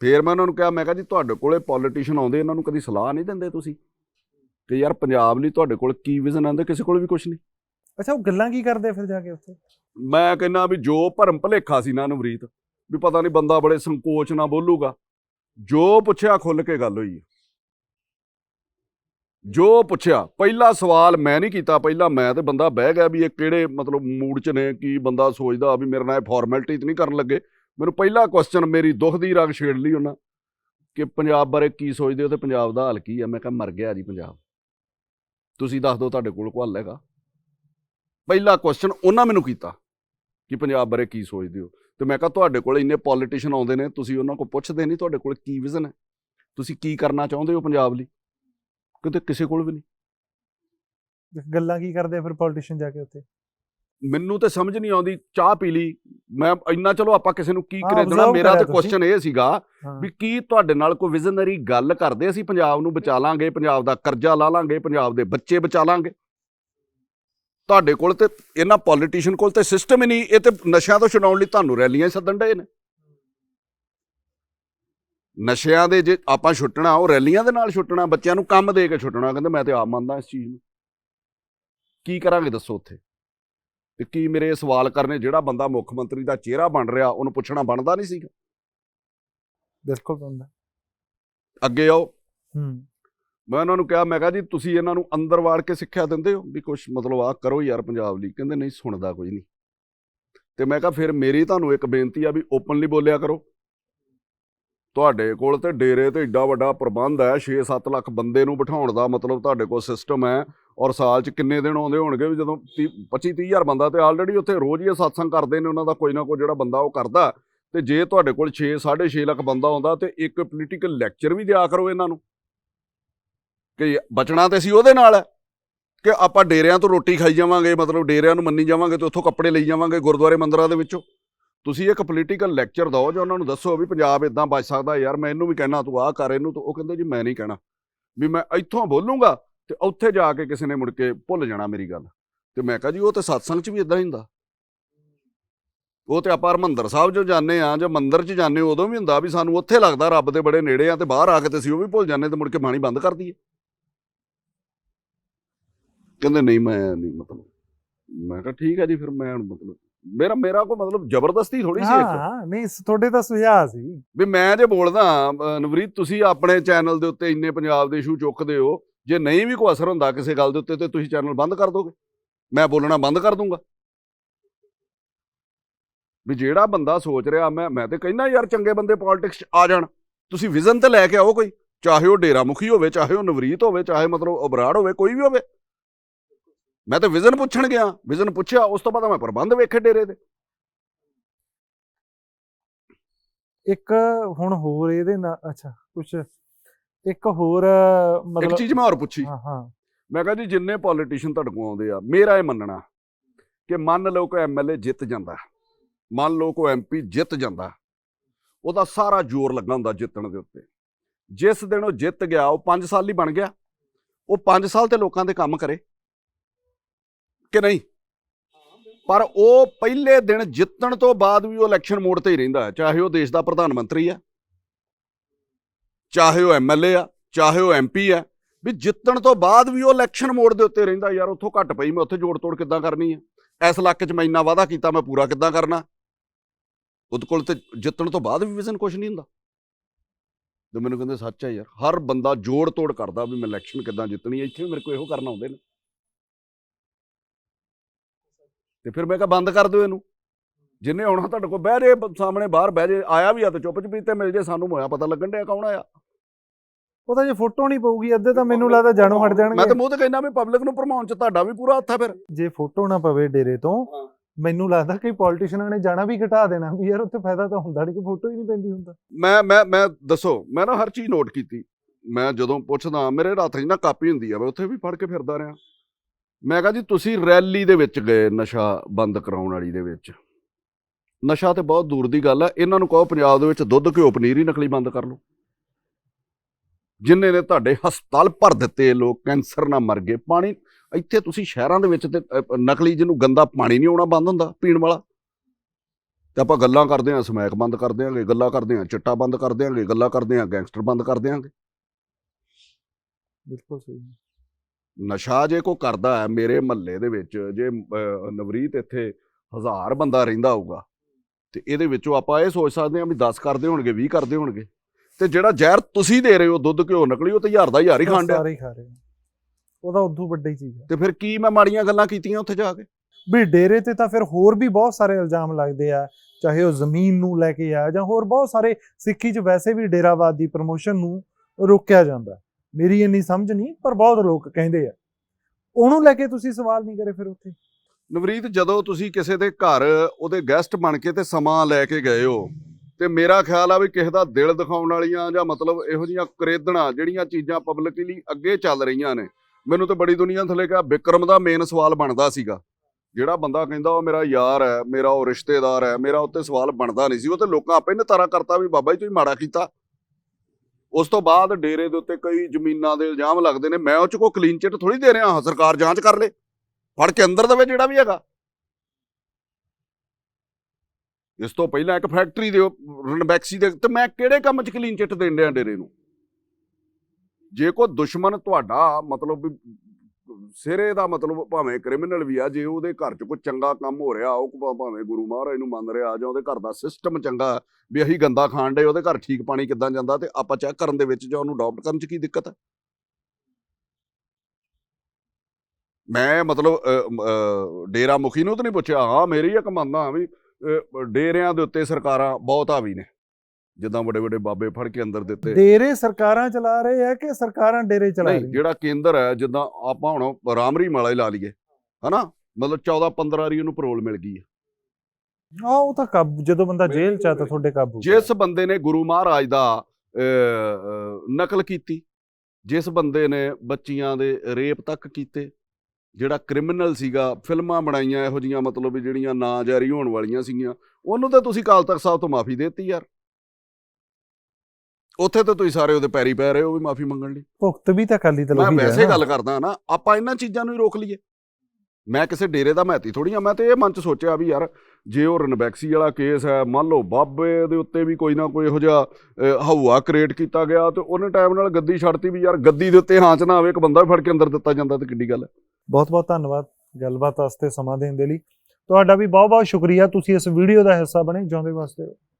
ਫੇਰ ਮੈਂ ਉਹਨਾਂ ਨੂੰ ਕਿਹਾ ਮੈਂ ਕਿਹਾ ਜੀ ਤੁਹਾਡੇ ਕੋਲੇ ਪੋਲੀਟੀਸ਼ੀਅਨ ਆਉਂਦੇ ਇਹਨਾਂ ਨੂੰ ਕਦੀ ਸਲਾਹ ਨਹੀਂ ਦਿੰਦੇ ਤੁਸੀਂ? ਕਿ ਯਾਰ ਪੰਜਾਬ ਲਈ ਤੁਹਾਡੇ ਕੋਲ ਕੀ ਵਿਜ਼ਨ ਆਉਂਦੇ ਕਿਸੇ ਕੋਲ ਵੀ ਕੁਝ ਨਹੀਂ। ਅੱਛਾ ਉਹ ਗੱਲਾਂ ਕੀ ਕਰਦੇ ਫਿਰ ਜਾ ਕੇ ਉੱਥੇ? ਮੈਂ ਕਹਿੰਦਾ ਵੀ ਜੋ ਭਰਮ ਭਲੇਖਾ ਸੀ ਨਾ ਨਵਰੀਤ ਵੀ ਪਤਾ ਨਹੀਂ ਬੰਦਾ ਬੜੇ ਸੰਕੋਚ ਨਾਲ ਬੋਲੂਗਾ। ਜੋ ਪੁੱਛਿਆ ਖੁੱਲ ਕੇ ਗੱਲ ਹੋਈ ਜੋ ਪੁੱਛਿਆ ਪਹਿਲਾ ਸਵਾਲ ਮੈਂ ਨਹੀਂ ਕੀਤਾ ਪਹਿਲਾਂ ਮੈਂ ਤੇ ਬੰਦਾ ਬਹਿ ਗਿਆ ਵੀ ਇਹ ਕਿਹੜੇ ਮਤਲਬ ਮੂਡ 'ਚ ਨੇ ਕੀ ਬੰਦਾ ਸੋਚਦਾ ਵੀ ਮੇਰੇ ਨਾਲ ਇਹ ਫਾਰਮੈਲਿਟੀ ਤੇ ਨਹੀਂ ਕਰਨ ਲੱਗੇ। ਮੈਨੂੰ ਪਹਿਲਾ ਕੁਐਸਚਨ ਮੇਰੀ ਦੁੱਖ ਦੀ ਰਗ ਛੇੜ ਲਈ ਉਹਨਾਂ, ਕਿ ਪੰਜਾਬ ਬਾਰੇ ਕੀ ਸੋਚਦੇ ਹੋ ਤੇ ਪੰਜਾਬ ਦਾ ਹਾਲ ਕੀ ਹੈ ਮੈਂ ਕਿਹਾ ਮਰ ਗਿਆ ਜੀ ਪੰਜਾਬ। ਤੁਸੀਂ ਦੱਸ ਦਿਓ ਤੁਹਾਡੇ ਕੋਲ ਕੋਈ ਹੱਲ ਹੈਗਾ? ਪਹਿਲਾ ਕੁਐਸਚਨ ਉਹਨਾਂ ਮੈਨੂੰ ਕੀਤਾ ਕਿ ਪੰਜਾਬ ਬਾਰੇ ਕੀ ਸੋਚਦੇ ਹੋ? ਤੇ ਮੈਂ ਕਿਹਾ ਤੁਹਾਡੇ ਕੋਲ ਇੰਨੇ ਪੋਲੀਟੀਸ਼ੀਅਨ ਆਉਂਦੇ ਨੇ, ਤੁਸੀਂ ਉਹਨਾਂ ਕੋਲ ਪੁੱਛਦੇ ਨਹੀਂ ਤੁਹਾਡੇ ਕੋਲ ਕੀ ਵਿਜ਼ਨ ਹੈ? ਤੁਸੀਂ ਕੀ ਕਰਨਾ ਚਾਹੁੰਦੇ ਹੋ ਪੰਜਾਬ ਲਈ? ਕਿਤੇ ਕਿਸੇ ਕੋਲ ਵੀ ਨਹੀਂ। ਗੱਲਾਂ ਕੀ ਕਰਦੇ ਫਿਰ ਪੋਲੀਟੀਸ਼ੀਅਨ ਜਾ ਕੇ ਉੱਥੇ? ਮੈਨੂੰ ਤੇ ਸਮਝ ਨਹੀਂ ਆਉਂਦੀ ਚਾਹ ਪੀ ਲਈ। ਮੈਂ ਇੰਨਾ ਚਲੋ ਆਪਾਂ ਕਿਸੇ ਨੂੰ ਕੀ ਕਰੇ ਦੇਣਾ। ਮੇਰਾ ਤੇ। ਕੁਐਸਚਨ ਇਹ ਸੀਗਾ ਵੀ ਕੀ ਤੁਹਾਡੇ ਨਾਲ ਕੋਈ ਵਿਜ਼ਨਰੀ ਗੱਲ ਕਰਦੇ ਅਸੀਂ? ਪੰਜਾਬ ਨੂੰ ਬਚਾ ਲਾਂਗੇ ਪੰਜਾਬ ਦਾ ਕਰਜ਼ਾ ਲਾ ਲਾਂਗੇ ਪੰਜਾਬ ਦੇ ਬੱਚੇ ਬਚਾ ਲਾਂਗੇ। ਤੁਹਾਡੇ ਕੋਲ ਤੇ ਇਹਨਾਂ ਪੋਲੀਟੀਸ਼ੀਅਨ ਕੋਲ ਤੇ ਸਿਸਟਮ ਹੀ ਨਹੀਂ। ਇਹ ਤੇ ਨਸ਼ਿਆਂ ਤੋਂ ਛਡਾਉਣ ਲਈ ਤੁਹਾਨੂੰ ਰੈਲੀਆਂ ਸੱਦਣ ਡਏ ਨੇ। ਨਸ਼ਿਆਂ ਦੇ ਜੇ ਆਪਾਂ ਛੁੱਟਣਾ ਉਹ ਰੈਲੀਆਂ ਦੇ ਨਾਲ ਛੁੱਟਣਾ ਬੱਚਿਆਂ ਨੂੰ ਕੰਮ ਦੇ ਕੇ ਛੁੱਟਣਾ। ਕਹਿੰਦੇ ਮੈਂ ਤੇ ਆਪ ਮੰਨਦਾ ਇਸ ਚੀਜ਼ ਨੂੰ। ਕੀ ਕਰਾਂਗੇ ਦੱਸੋ ਉੱਥੇ? ਤੇ ਕੀ ਮੇਰੇ ਸਵਾਲ ਕਰਨੇ ਜਿਹੜਾ ਬੰਦਾ ਮੁੱਖ ਮੰਤਰੀ ਦਾ ਚਿਹਰਾ ਬਣ ਰਿਹਾ ਉਹਨੂੰ ਪੁੱਛਣਾ ਬਣਦਾ ਨਹੀਂ ਸੀਗਾ? ਬਿਲਕੁਲ ਬੰਦਾ ਅੱਗੇ ਆਓ। ਹੂੰ। ਮੈਂ ਉਹਨਾਂ ਨੂੰ ਕਿਹਾ ਮੈਂ ਕਿਹਾ ਜੀ ਤੁਸੀਂ ਇਹਨਾਂ ਨੂੰ ਅੰਦਰ ਵਾੜ ਕੇ ਸਿੱਖਿਆ ਦਿੰਦੇ ਹੋ? ਵੀ ਕੁਝ ਮਤਲਬ ਆ ਕਰੋ ਯਾਰ ਪੰਜਾਬ ਲਈ। ਕਹਿੰਦੇ ਨਹੀਂ ਸੁਣਦਾ ਕੋਈ ਨਹੀਂ। ਤੇ ਮੈਂ ਕਿਹਾ ਫਿਰ ਮੇਰੀ ਤੁਹਾਨੂੰ ਇੱਕ ਬੇਨਤੀ ਆ ਵੀ ਓਪਨਲੀ ਬੋਲਿਆ ਕਰੋ। ਤੁਹਾਡੇ ਕੋਲ ਤੇ ਡੇਰੇ ਤੇ ਏਡਾ ਵੱਡਾ ਪ੍ਰਬੰਧ ਹੈ 6-7 ਲੱਖ ਬੰਦੇ ਨੂੰ ਬਿਠਾਉਣ ਦਾ ਮਤਲਬ ਤੁਹਾਡੇ ਕੋਲ ਸਿਸਟਮ ਹੈ ਔਰ ਸਾਲ 'ਚ ਕਿੰਨੇ ਦਿਨ ਆਉਂਦੇ ਹੋਣਗੇ ਵੀ ਜਦੋਂ 25-30 ਹਜ਼ਾਰ ਬੰਦਾ ਤੇ ਆਲਰੇਡੀ ਉੱਥੇ ਰੋਜ਼ ਹੀ ਇਹ satsang ਕਰਦੇ ਨੇ, ਉਹਨਾਂ ਦਾ ਕੋਈ ਨਾ ਕੋਈ ਜਿਹੜਾ ਬੰਦਾ ਉਹ ਕਰਦਾ। ਤੇ ਜੇ ਤੁਹਾਡੇ ਕੋਲ 6 6.5 ਲੱਖ ਬੰਦਾ ਆਉਂਦਾ ਤੇ ਇੱਕ ਪੋਲੀਟੀਕਲ ਲੈਕਚਰ ਵੀ ਦਿਆ ਕਰੋ ਇਹਨਾਂ ਨੂੰ। ਕਿ ਬਚਣਾ ਤੇ ਅਸੀਂ ਉਹਦੇ ਨਾਲ ਹੈ ਕਿ ਆਪਾਂ ਡੇਰਿਆਂ ਤੋਂ ਰੋਟੀ ਖਾਈ ਜਾਵਾਂਗੇ, ਮਤਲਬ ਡੇਰਿਆਂ ਨੂੰ ਮੰਨੀ ਜਾਵਾਂਗੇ ਤੇ ਉੱਥੋਂ ਕੱਪੜੇ ਲਈ ਜਾਵਾਂਗੇ ਗੁਰਦੁਆਰੇ ਮੰਦਰਾਂ ਦੇ ਵਿੱਚੋਂ। ਤੁਸੀਂ ਇੱਕ ਪੋਲੀਟੀਕਲ ਲੈਕਚਰ ਦਿਓ ਜਾਂ ਉਹਨਾਂ ਨੂੰ ਦੱਸੋ ਵੀ ਪੰਜਾਬ ਇਦਾਂ ਬਚ ਸਕਦਾ ਯਾਰ, ਮੈਂ ਇਹਨੂੰ ਵੀ ਕਹਿਣਾ, ਤੂੰ ਆਹ ਕਰ ਇਹਨੂੰ, ਤਾਂ ਉਹ ਕਹਿੰਦੇ ਜੀ ਮੈਂ ਨਹੀਂ ਕਹਿਣਾ। ਵੀ ਮੈਂ ਇੱਥੋਂ ਬੋਲੂੰਗਾ ਤੇ ਉੱਥੇ ਜਾ ਕੇ ਕਿਸੇ ਨੇ ਮੁੜ ਕੇ ਭੁੱਲ ਜਾਣਾ ਮੇਰੀ ਗੱਲ। ਤੇ ਮੈਂ ਕਹਾਂ ਜੀ, ਉਹ ਤੇ ਸਤਸੰਗ 'ਚ ਵੀ ਇਦਾਂ ਹੀ ਹੁੰਦਾ। ਉਹ ਤੇ ਆਪਾਂ ਹਰਮੰਦਰ ਸਾਹਿਬ ਜੋ ਜਾਂਦੇ ਆ ਜਾਂ ਮੰਦਿਰ 'ਚ ਜਾਂਦੇ ਉਦੋਂ ਵੀ ਹੁੰਦਾ ਵੀ ਸਾਨੂੰ ਉੱਥੇ ਲੱਗਦਾ ਰੱਬ ਦੇ ਬੜੇ ਨੇੜੇ ਆ ਤੇ ਬਾਹਰ ਆ ਕੇ ਤੇ ਅਸੀਂ ਉਹ ਵੀ ਭੁੱਲ ਜਾਂਦੇ ਤੇ ਮੁੜ ਕੇ ਬਾਣੀ ਬੰਦ ਕਰ ਦਈਏ। ਕਹਿੰਦੇ ਨਹੀਂ, ਮੈਂ ਨਹੀਂ ਮਤਲਬ। ਮੈਂ ਕਿਹਾ ਠੀਕ ਹੈ ਜੀ, ਫਿਰ ਮੈਂ ਹੁਣ ਮਤਲਬ ਮੇਰਾ ਮੇਰਾ ਕੋਈ ਮਤਲਬ ਜ਼ਬਰਦਸਤੀ ਥੋੜੀ ਸੀ ਇੱਕ। ਹਾਂ ਨਹੀਂ ਤੁਹਾਡੇ ਤਾਂ ਸੁਝਾਅ ਸੀ। ਵੀ ਮੈਂ ਜੇ ਬੋਲਦਾ ਨਵਰੀਤ ਤੁਸੀਂ ਆਪਣੇ ਚੈਨਲ ਦੇ ਉੱਤੇ ਇੰਨੇ ਪੰਜਾਬ ਦੇ ਇਸ਼ੂ ਚੁੱਕਦੇ ਹੋ ਜੇ ਨਹੀਂ ਵੀ ਕੋਈ ਅਸਰ ਹੁੰਦਾ ਕਿਸੇ ਗੱਲ ਦੇ ਉੱਤੇ ਤੇ ਤੁਸੀਂ ਚੈਨਲ ਬੰਦ ਕਰ ਦੋਗੇ। ਮੈਂ ਬੋਲਣਾ ਬੰਦ ਕਰ ਦੂੰਗਾ। ਵੀ ਜਿਹੜਾ ਬੰਦਾ ਸੋਚ ਰਿਹਾ ਮੈਂ ਮੈਂ ਤੇ ਕਹਿੰਦਾ ਯਾਰ ਚੰਗੇ ਬੰਦੇ ਪੋਲਿਟਿਕਸ 'ਚ ਆ ਜਾਣ। ਤੁਸੀਂ ਵਿਜ਼ਨ ਤੇ ਲੈ ਕੇ ਆਓ ਕੋਈ। ਚਾਹੇ ਉਹ ਡੇਰਾ ਮੁਖੀ ਹੋਵੇ ਚਾਹੇ ਉਹ ਨਵਰੀਤ ਹੋਵੇ ਚਾਹੇ ਮਤਲਬ ਅਬਰਾੜ ਹੋਵੇ ਕੋਈ ਵੀ ਹੋਵੇ। ਮੈਂ ਤਾਂ ਵਿਜ਼ਨ ਪੁੱਛਣ ਗਿਆ। ਵਿਜ਼ਨ ਪੁੱਛਿਆ ਉਸ ਤੋਂ ਬਾਅਦ ਮੈਂ ਪ੍ਰਬੰਧ ਵੇਖੇ ਡੇਰੇ ਦੇ। ਇੱਕ ਹੁਣ ਹੋਰ ਇਹਦੇ ਨਾਲ ਅੱਛਾ ਕੁਛ ਇੱਕ ਹੋਰ ਇੱਕ ਮਤਲਬ ਚੀਜ਼ ਮੈਂ ਹੋਰ ਪੁੱਛੀ। ਹਾਂ ਹਾਂ। ਮੈਂ ਕਿਹਾ ਜੀ ਜਿੰਨੇ ਪੋਲੀਟੀਸ਼ੀਅਨ ਤੁਹਾਡੇ ਕੋਲ ਆਉਂਦੇ ਆ ਮੇਰਾ ਇਹ ਮੰਨਣਾ ਕਿ ਮੰਨ ਲਓ ਕੋਈ ਐਮਐਲਏ ਜਿੱਤ ਜਾਂਦਾ ਮੰਨ ਲਓ ਕੋਈ ਐਮਪੀ ਜਿੱਤ ਜਾਂਦਾ ਉਹਦਾ ਸਾਰਾ ਜ਼ੋਰ ਲੱਗਾ ਹੁੰਦਾ ਜਿੱਤਣ ਦੇ ਉੱਤੇ। ਜਿਸ ਦਿਨ ਉਹ ਜਿੱਤ ਗਿਆ ਉਹ 5 ਸਾਲ ਹੀ ਬਣ ਗਿਆ। ਉਹ 5 ਸਾਲ ਤੇ ਲੋਕਾਂ ਦੇ ਕੰਮ ਕਰੇ। ਕਿ ਨਹੀਂ? ਪਰ ਉਹ ਪਹਿਲੇ ਦਿਨ ਜਿੱਤਣ ਤੋਂ ਬਾਅਦ ਵੀ ਉਹ ਇਲੈਕਸ਼ਨ ਮੋੜ ਤੇ ਹੀ ਰਹਿੰਦਾ ਹੈ, ਚਾਹੇ ਉਹ ਦੇਸ਼ ਦਾ ਪ੍ਰਧਾਨ ਮੰਤਰੀ ਆ ਚਾਹੇ ਉਹ ਐਮਐਲਏ ਆ ਚਾਹੇ ਉਹ ਐਮਪੀ ਆ ਵੀ ਜਿੱਤਣ ਤੋਂ ਬਾਅਦ ਵੀ ਉਹ ਇਲੈਕਸ਼ਨ ਮੋਡ ਦੇ ਉੱਤੇ ਰਹਿੰਦਾ, ਯਾਰ ਉੱਥੋਂ ਘੱਟ ਪਈ, ਮੈਂ ਉੱਥੇ ਜੋੜ ਤੋੜ ਕਿੱਦਾਂ ਕਰਨੀ ਹੈ? ਇਸ ਇਲਾਕੇ 'ਚ ਮੈਂ ਇੰਨਾ ਵਾਅਦਾ ਕੀਤਾ, ਮੈਂ ਪੂਰਾ ਕਿੱਦਾਂ ਕਰਨਾ? ਉਹਦੇ ਕੋਲ ਤੇ ਜਿੱਤਣ ਤੋਂ ਬਾਅਦ ਵੀ ਵਿਜ਼ਨ ਕੁਝ ਨਹੀਂ ਹੁੰਦਾ। ਤੇ ਮੈਨੂੰ ਕਹਿੰਦੇ, ਸੱਚ ਹੈ ਯਾਰ, ਹਰ ਬੰਦਾ ਜੋੜ ਤੋੜ ਕਰਦਾ ਵੀ ਮੈਂ ਇਲੈਕਸ਼ਨ ਕਿੱਦਾਂ ਜਿੱਤਣੀ ਹੈ, ਇੱਥੇ ਵੀ ਮੇਰੇ ਕੋਲ ਇਹੋ ਕਰਨਾ ਆਉਂਦੇ ਨੇ। ਤੇ ਫਿਰ ਮੈਂ ਕਿਹਾ ਬੰਦ ਕਰ ਦਿਓ ਇਹਨੂੰ। ਜਿੰਨੇ ਆਉਣਾ ਤੁਹਾਡੇ ਕੋਲ ਬਹਿ ਜੇ ਸਾਹਮਣੇ ਬਾਹਰ ਬਹਿ ਜੇ ਆਇਆ ਵੀ ਆ ਤੇ ਚੁੱਪ ਚਪੀਤੇ ਮਿਲ ਜੇ ਸਾਨੂੰ ਹੋਇਆ ਪਤਾ ਲੱਗਣ ਡਿਆ ਕੌਣ ਆਇਆ। ਉਹ ਤਾਂ ਜੇ ਫੋਟੋ ਨਹੀਂ ਪਊਗੀ ਅੱਧੇ ਤਾਂ ਮੈਨੂੰ ਲੱਗਦਾ ਜਾਣੋਂ ਹਟ ਮੈਂ ਤਾਂ ਜਾਣਗੇ। ਮੂੰਹ ਤੇ ਕਹਿੰਦਾ ਵੀ ਪਬਲਿਕ ਨੂੰ ਭਰਮਾਉਣ ਚ ਤੁਹਾਡਾ ਵੀ ਪੂਰਾ ਹੱਥ ਹੈ ਫਿਰ। ਜੇ ਫੋਟੋ ਨਾ ਪਵੇ ਡੇਰੇ ਤੋਂ। ਮੈਨੂੰ ਲੱਗਦਾ ਕਿ ਪੋਲੀਟੀਸ਼ੀਅਨਾਂ ਨੇ ਜਾਣਾ ਵੀ ਘਟਾ ਦੇਣਾ ਵੀ ਯਾਰ ਉੱਥੇ ਫਾਇਦਾ ਤਾਂ ਹੁੰਦਾ ਨਹੀਂ ਕਿ ਫੋਟੋ ਹੀ ਨਹੀਂ ਪੈਂਦੀ ਹੁੰਦਾ। ਮੈਂ ਮੈਂ ਮੈਂ ਦੱਸੋ ਮੈਂ ਨਾ ਹਰ ਚੀਜ਼ ਨੋਟ ਕੀਤੀ। ਮੈਂ ਜਦੋਂ ਪੁੱਛਦਾ ਮੇਰੇ ਹੱਥ 'ਚ ਨਾ ਕਾਪੀ ਹੁੰਦੀ ਆ ਮੈਂ ਉੱਥੇ ਵੀ ਫੜ ਕੇ ਫਿਰਦਾ ਰਿਹਾ। ਮੈਂ ਕਹਾਂ ਜੀ, ਤੁਸੀਂ ਰੈਲੀ ਦੇ ਵਿੱਚ ਗਏ ਨਸ਼ਾ ਬੰਦ ਕਰਾਉਣ ਵਾਲੀ ਦੇ ਵਿੱਚ। ਨਸ਼ਾ ਤੇ ਬਹੁਤ ਦੂਰ ਦੀ ਗੱਲ ਹੈ ਇਹਨਾਂ ਨੂੰ ਕਹੋ ਪੰਜਾਬ ਦੇ ਵਿੱਚ ਦੁੱਧ, ਘਿਓ, ਪਨੀਰ ਹੀ ਨਕਲੀ ਬੰਦ ਕਰ ਲਓ। ਜਿਨ੍ਹਾਂ ਨੇ ਤੁਹਾਡੇ ਹਸਪਤਾਲ ਭਰ ਦਿੱਤੇ ਲੋਕ, ਕੈਂਸਰ ਨਾਲ ਮਰ ਗਏ, ਪਾਣੀ ਇੱਥੇ ਤੁਸੀਂ ਸ਼ਹਿਰਾਂ ਦੇ ਵਿੱਚ ਤੇ ਨਕਲੀ ਜਿਹਨੂੰ ਗੰਦਾ ਪਾਣੀ ਨਹੀਂ ਆਉਣਾ ਬੰਦ ਹੁੰਦਾ, ਪੀਣ ਵਾਲਾ। ਤੇ ਆਪਾਂ ਗੱਲਾਂ ਕਰਦੇ ਹਾਂ, ਸਮੈਕ ਬੰਦ ਕਰ ਦਿਆਂਗੇ, ਗੱਲਾਂ ਕਰਦੇ ਹਾਂ, ਚਿੱਟਾ ਬੰਦ ਕਰ ਦਿਆਂਗੇ, ਗੱਲਾਂ ਕਰਦੇ ਹਾਂ, ਗੈਂਗਸਟਰ ਬੰਦ ਕਰ ਦਿਆਂਗੇ। ਬਿਲਕੁਲ ਸਹੀ। ਨਸ਼ਾ ਜੇ ਕੋ ਕਰਦਾ ਹੈ ਮੇਰੇ ਮਹੱਲੇ ਦੇ ਵਿੱਚ ਜੇ ਨਵਰੀਤ ਇੱਥੇ ਹਜ਼ਾਰ ਬੰਦਾ ਰਹਿੰਦਾ ਹੋਊਗਾ ਤੇ ਇਹਦੇ ਵਿੱਚੋਂ ਆਪਾਂ ਇਹ ਸੋਚ ਸਕਦੇ ਹਾਂ ਵੀ 10 ਕਰਦੇ ਹੋਣਗੇ 20 ਕਰਦੇ ਹੋਣਗੇ ਤੇ ਜਿਹੜਾ ਜ਼ਹਿਰ ਤੁਸੀਂ ਦੇ ਰਹੇ ਹੋ ਦੁੱਧ ਘਿਓ ਨਕਲੀ ਉਹ ਤੇ ਹਜ਼ਾਰ ਦਾ ਹਜ਼ਾਰ ਹੀ ਡਿਆ। ਸਾਰੇ ਹੀ ਖਾ ਰਹੇ। ਉਹਦਾ ਉਦੋਂ ਵੱਡੀ ਚੀਜ਼ ਹੈ ਤੇ ਫਿਰ ਕੀ ਮੈਂ ਮਾੜੀਆਂ ਗੱਲਾਂ ਕੀਤੀਆਂ ਉੱਥੇ ਜਾ ਕੇ? ਵੀ ਡੇਰੇ ਤੇ ਤਾਂ ਫਿਰ ਹੋਰ ਵੀ ਬਹੁਤ ਸਾਰੇ ਇਲਜ਼ਾਮ ਲੱਗਦੇ ਆ ਚਾਹੇ ਉਹ ਜ਼ਮੀਨ ਨੂੰ ਲੈ ਕੇ ਆ ਜਾਂ ਹੋਰ ਬਹੁਤ ਸਾਰੇ ਸਿੱਖੀ 'ਚ ਵੈਸੇ ਵੀ ਡੇਰਾਵਾਦ ਦੀ ਪ੍ਰਮੋਸ਼ਨ ਨੂੰ ਰੋਕਿਆ ਜਾਂਦਾ। ਮੇਰੀ ਇੰਨੀ ਸਮਝ ਨਹੀਂ, ਪਰ ਬਹੁਤ ਲੋਕ ਕਹਿੰਦੇ ਆ। ਉਹਨੂੰ ਲੈ ਕੇ ਤੁਸੀਂ ਸਵਾਲ ਨਹੀਂ ਕਰੇ ਫਿਰ ਉੱਥੇ। ਨਵਰੀਤ, ਜਦੋਂ ਤੁਸੀਂ ਕਿਸੇ ਦੇ ਘਰ ਉਹਦੇ ਗੈਸਟ ਬਣ ਕੇ ਤੇ ਸਮਾਂ ਲੈ ਕੇ ਗਏ ਹੋ, ਤੇ ਮੇਰਾ ਖਿਆਲ ਆ ਵੀ ਕਿਸੇ ਦਾ ਦਿਲ ਦਿਖਾਉਣ ਵਾਲੀਆਂ ਜਾਂ ਮਤਲਬ ਇਹੋ ਜੀਆਂ ਕਰੇਦਣਾ ਜਿਹੜੀਆਂ ਚੀਜ਼ਾਂ ਪਬਲਿਕਲੀ ਅੱਗੇ ਚੱਲ ਰਹੀਆਂ ਨੇ, ਮੈਨੂੰ ਤਾਂ ਬੜੀ ਦੁਨੀਆ ਥੱਲੇ ਕਿਹਾ ਵਿਕਰਮ ਦਾ ਮੇਨ ਸਵਾਲ ਬਣਦਾ ਸੀਗਾ। ਜਿਹੜਾ ਬੰਦਾ ਕਹਿੰਦਾ ਉਹ ਮੇਰਾ ਯਾਰ ਹੈ, ਮੇਰਾ ਉਹ ਰਿਸ਼ਤੇਦਾਰ ਹੈ, ਮੇਰਾ ਉੱਤੇ ਸਵਾਲ ਬਣਦਾ ਨਹੀਂ ਸੀ, ਉਹ ਤੇ ਲੋਕਾਂ ਆਪੇ ਨੇ ਤਾਰਾ ਕਰਤਾ ਵੀ ਬਾਬਾ ਜੀ ਤੁਸੀਂ ਮਾੜਾ ਕੀਤਾ। ਉਸ ਤੋਂ ਬਾਅਦ ਡੇਰੇ ਦੇ ਉੱਤੇ ਕਈ ਜ਼ਮੀਨਾਂ ਦੇ ਇਲਜ਼ਾਮ ਲੱਗਦੇ ਨੇ। ਮੈਂ ਉਹ ਚ ਕੋ ਕਲੀਨ ਚਿੱਟ ਥੋੜੀ ਦੇ ਰਿਹਾ ਹਾਂ, ਸਰਕਾਰ ਜਾਂਚ ਕਰ ਲੇ। ਫੜ ਕੇ ਅੰਦਰ ਦਵੇ ਜਿਹੜਾ ਵੀ ਹੈਗਾ। ਇਸ ਤੋਂ ਪਹਿਲਾਂ ਇੱਕ ਫੈਕਟਰੀ ਦੇ ਰਨਬੈਕਸੀ ਦੇ ਤੇ ਮੈਂ ਕਿਹੜੇ ਕੰਮ 'ਚ ਕਲੀਨ ਚਿੱਟ ਦੇਣ ਡਿਆ ਡੇਰੇ ਨੂੰ? ਜੇ ਕੋ ਦੁਸ਼ਮਣ ਤੁਹਾਡਾ ਮਤਲਬ ਵੀ ਸਿਰੇ ਦਾ ਮਤਲਬ ਭਾਵੇਂ ਕ੍ਰਿਮੀਨਲ ਵੀ ਆ, ਜੇ ਉਹਦੇ ਘਰ 'ਚ ਕੋਈ ਚੰਗਾ ਕੰਮ ਹੋ ਰਿਹਾ, ਉਹ ਭਾਵੇਂ ਗੁਰੂ ਮਹਾਰਾਜ ਨੂੰ ਮੰਨ ਰਿਹਾ ਜਾਂ ਉਹਦੇ ਘਰ ਦਾ ਸਿਸਟਮ ਚੰਗਾ, ਵੀ ਅਸੀਂ ਗੰਦਾ ਖਾਣ ਡੇ ਉਹਦੇ ਘਰ ਠੀਕ ਪਾਣੀ ਕਿੱਦਾਂ ਜਾਂਦਾ ਤੇ ਆਪਾਂ ਚੈੱਕ ਕਰਨ ਦੇ ਵਿੱਚ ਜਾਂ ਉਹਨੂੰ ਅਡਾਪਟ ਕਰਨ 'ਚ ਕੀ ਦਿੱਕਤ ਹੈ ਮੈਂ ਮਤਲਬ ਡੇਰਾ ਮੁਖੀ ਨੂੰ ਤਾਂ ਨਹੀਂ ਪੁੱਛਿਆ, ਹਾਂ, ਮੇਰੀ ਇੱਕ ਮੰਨਦਾ ਵੀ ਡੇਰਿਆਂ ਦੇ ਉੱਤੇ ਸਰਕਾਰਾਂ ਬਹੁਤ ਹਾਵੀ ਨੇ। ਜਿੱਦਾਂ ਵੱਡੇ ਵੱਡੇ ਬਾਬੇ ਫੜ ਕੇ ਅੰਦਰ ਦਿੱਤੇ। ਡੇਰੇ ਸਰਕਾਰਾਂ ਚਲਾ ਰਹੇ ਆ ਕਿ ਸਰਕਾਰਾਂ ਡੇਰੇ ਚਲਾ ਨਹੀਂ ਰਹੀਆਂ? ਜਿਹੜਾ ਕੇਂਦਰ ਹੈ ਜਿੱਦਾਂ ਆਪਾਂ ਹੁਣ ਰਾਮਰੀ ਮਾਲਾ ਹੀ ਲਾ ਲਈਏ ਹਨਾ? ਮਤਲਬ 14 15 ਵਾਰੀ ਉਹਨੂੰ ਪਰੋਲ ਮਿਲ ਗਈ ਹੈ। ਆ ਉਹ ਤਾਂ ਕਾਬੂ ਜਦੋਂ ਬੰਦਾ ਜੇਲ੍ਹ ਚ ਆ ਤਾਂ ਤੁਹਾਡੇ ਕਾਬੂ ਜਿਸ ਬੰਦੇ ਨੇ ਗੁਰੂ ਮਹਾਰਾਜ ਦਾ ਅ, ਅ, ਨਕਲ ਕੀਤੀ ਜਿਸ ਬੰਦੇ ਨੇ ਬੱਚੀਆਂ ਦੇ ਰੇਪ ਤੱਕ ਕੀਤੇ ਜਿਹੜਾ ਕ੍ਰਿਮੀਨਲ ਸੀਗਾ ਫਿਲਮਾਂ ਬਣਾਈਆਂ ਇਹੋ ਜੀਆਂ ਮਤਲਬ ਵੀ ਜਿਹੜੀਆਂ ਨਾ ਜਾਰੀ ਹੋਣ ਵਾਲੀਆਂ ਸੀਗੀਆਂ ਉਹਨੂੰ ਤਾਂ ਤੁਸੀਂ ਕਾਲ ਤਖਤ ਸਾਹਿਬ ਤੋਂ ਮਾਫੀ ਦੇਤੀ ਯਾਰ। ਉੱਥੇ ਤਾਂ ਤੁਸੀਂ ਸਾਰੇ ਉਹਦੇ ਪੈਰੀ ਪੈ ਰਹੇ ਹੋ ਵੀ ਮਾਫੀ ਮੰਗਣ ਲਈ। ਭੁਗਤ ਵੀ ਤਾਂ ਖਾਲੀ ਮੈਂ ਤਲੋਹੀ ਵੈਸੇ ਗੱਲ ਕਰਦਾ ਨਾ ਆਪਾਂ ਇਹਨਾਂ ਚੀਜ਼ਾਂ ਨੂੰ ਹੀ ਰੋਕ ਲਈਏ। ਮੈਂ ਕਿਸੇ ਡੇਰੇ ਦਾ ਮਹਤੀ ਥੋੜੀ ਆ ਮੈਂ ਤੇ ਇਹ ਮਨ ਚ ਸੋਚਿਆ ਵੀ ਯਾਰ ਜੇ ਉਹ ਰਨਬੈਕਸੀ ਵਾਲਾ ਕੇਸ ਹੈ ਮੰਨ ਲਓ ਬਾਬੇ ਦੇ ਉੱਤੇ ਵੀ ਕੋਈ ਨਾ ਕੋਈ ਇਹੋ ਜਿਹਾ ਅਹ, ਹਊਆ ਕ੍ਰੀਏਟ ਕੀਤਾ ਗਿਆ ਤੇ ਉਹਨੇ ਟਾਈਮ ਨਾਲ ਗੱਦੀ ਛੱਡਤੀ ਵੀ ਯਾਰ ਗੱਦੀ ਦੇ ਉੱਤੇ ਹਾਂਚ ਨਾ ਆਵੇ ਇੱਕ ਬੰਦਾ ਵੀ ਫੜ ਕੇ ਅੰਦਰ ਦਿੱਤਾ ਜਾਂਦਾ ਤੇ ਕਿੱਡੀ ਗੱਲ ਹੈ। ਬਹੁਤ ਬਹੁਤ ਧੰਨਵਾਦ ਗੱਲਬਾਤ ਵਾਸਤੇ ਸਮਾਂ ਦੇਣ ਦੇ ਲਈ। ਤੁਹਾਡਾ ਵੀ ਬਹੁਤ ਬਹੁਤ ਸ਼ੁਕਰੀਆ ਤੁਸੀਂ ਇਸ ਵੀਡੀਓ ਦਾ ਹਿੱਸਾ ਬਣੇ ਜਿਉਂਦੇ ਵਾਸਤੇ।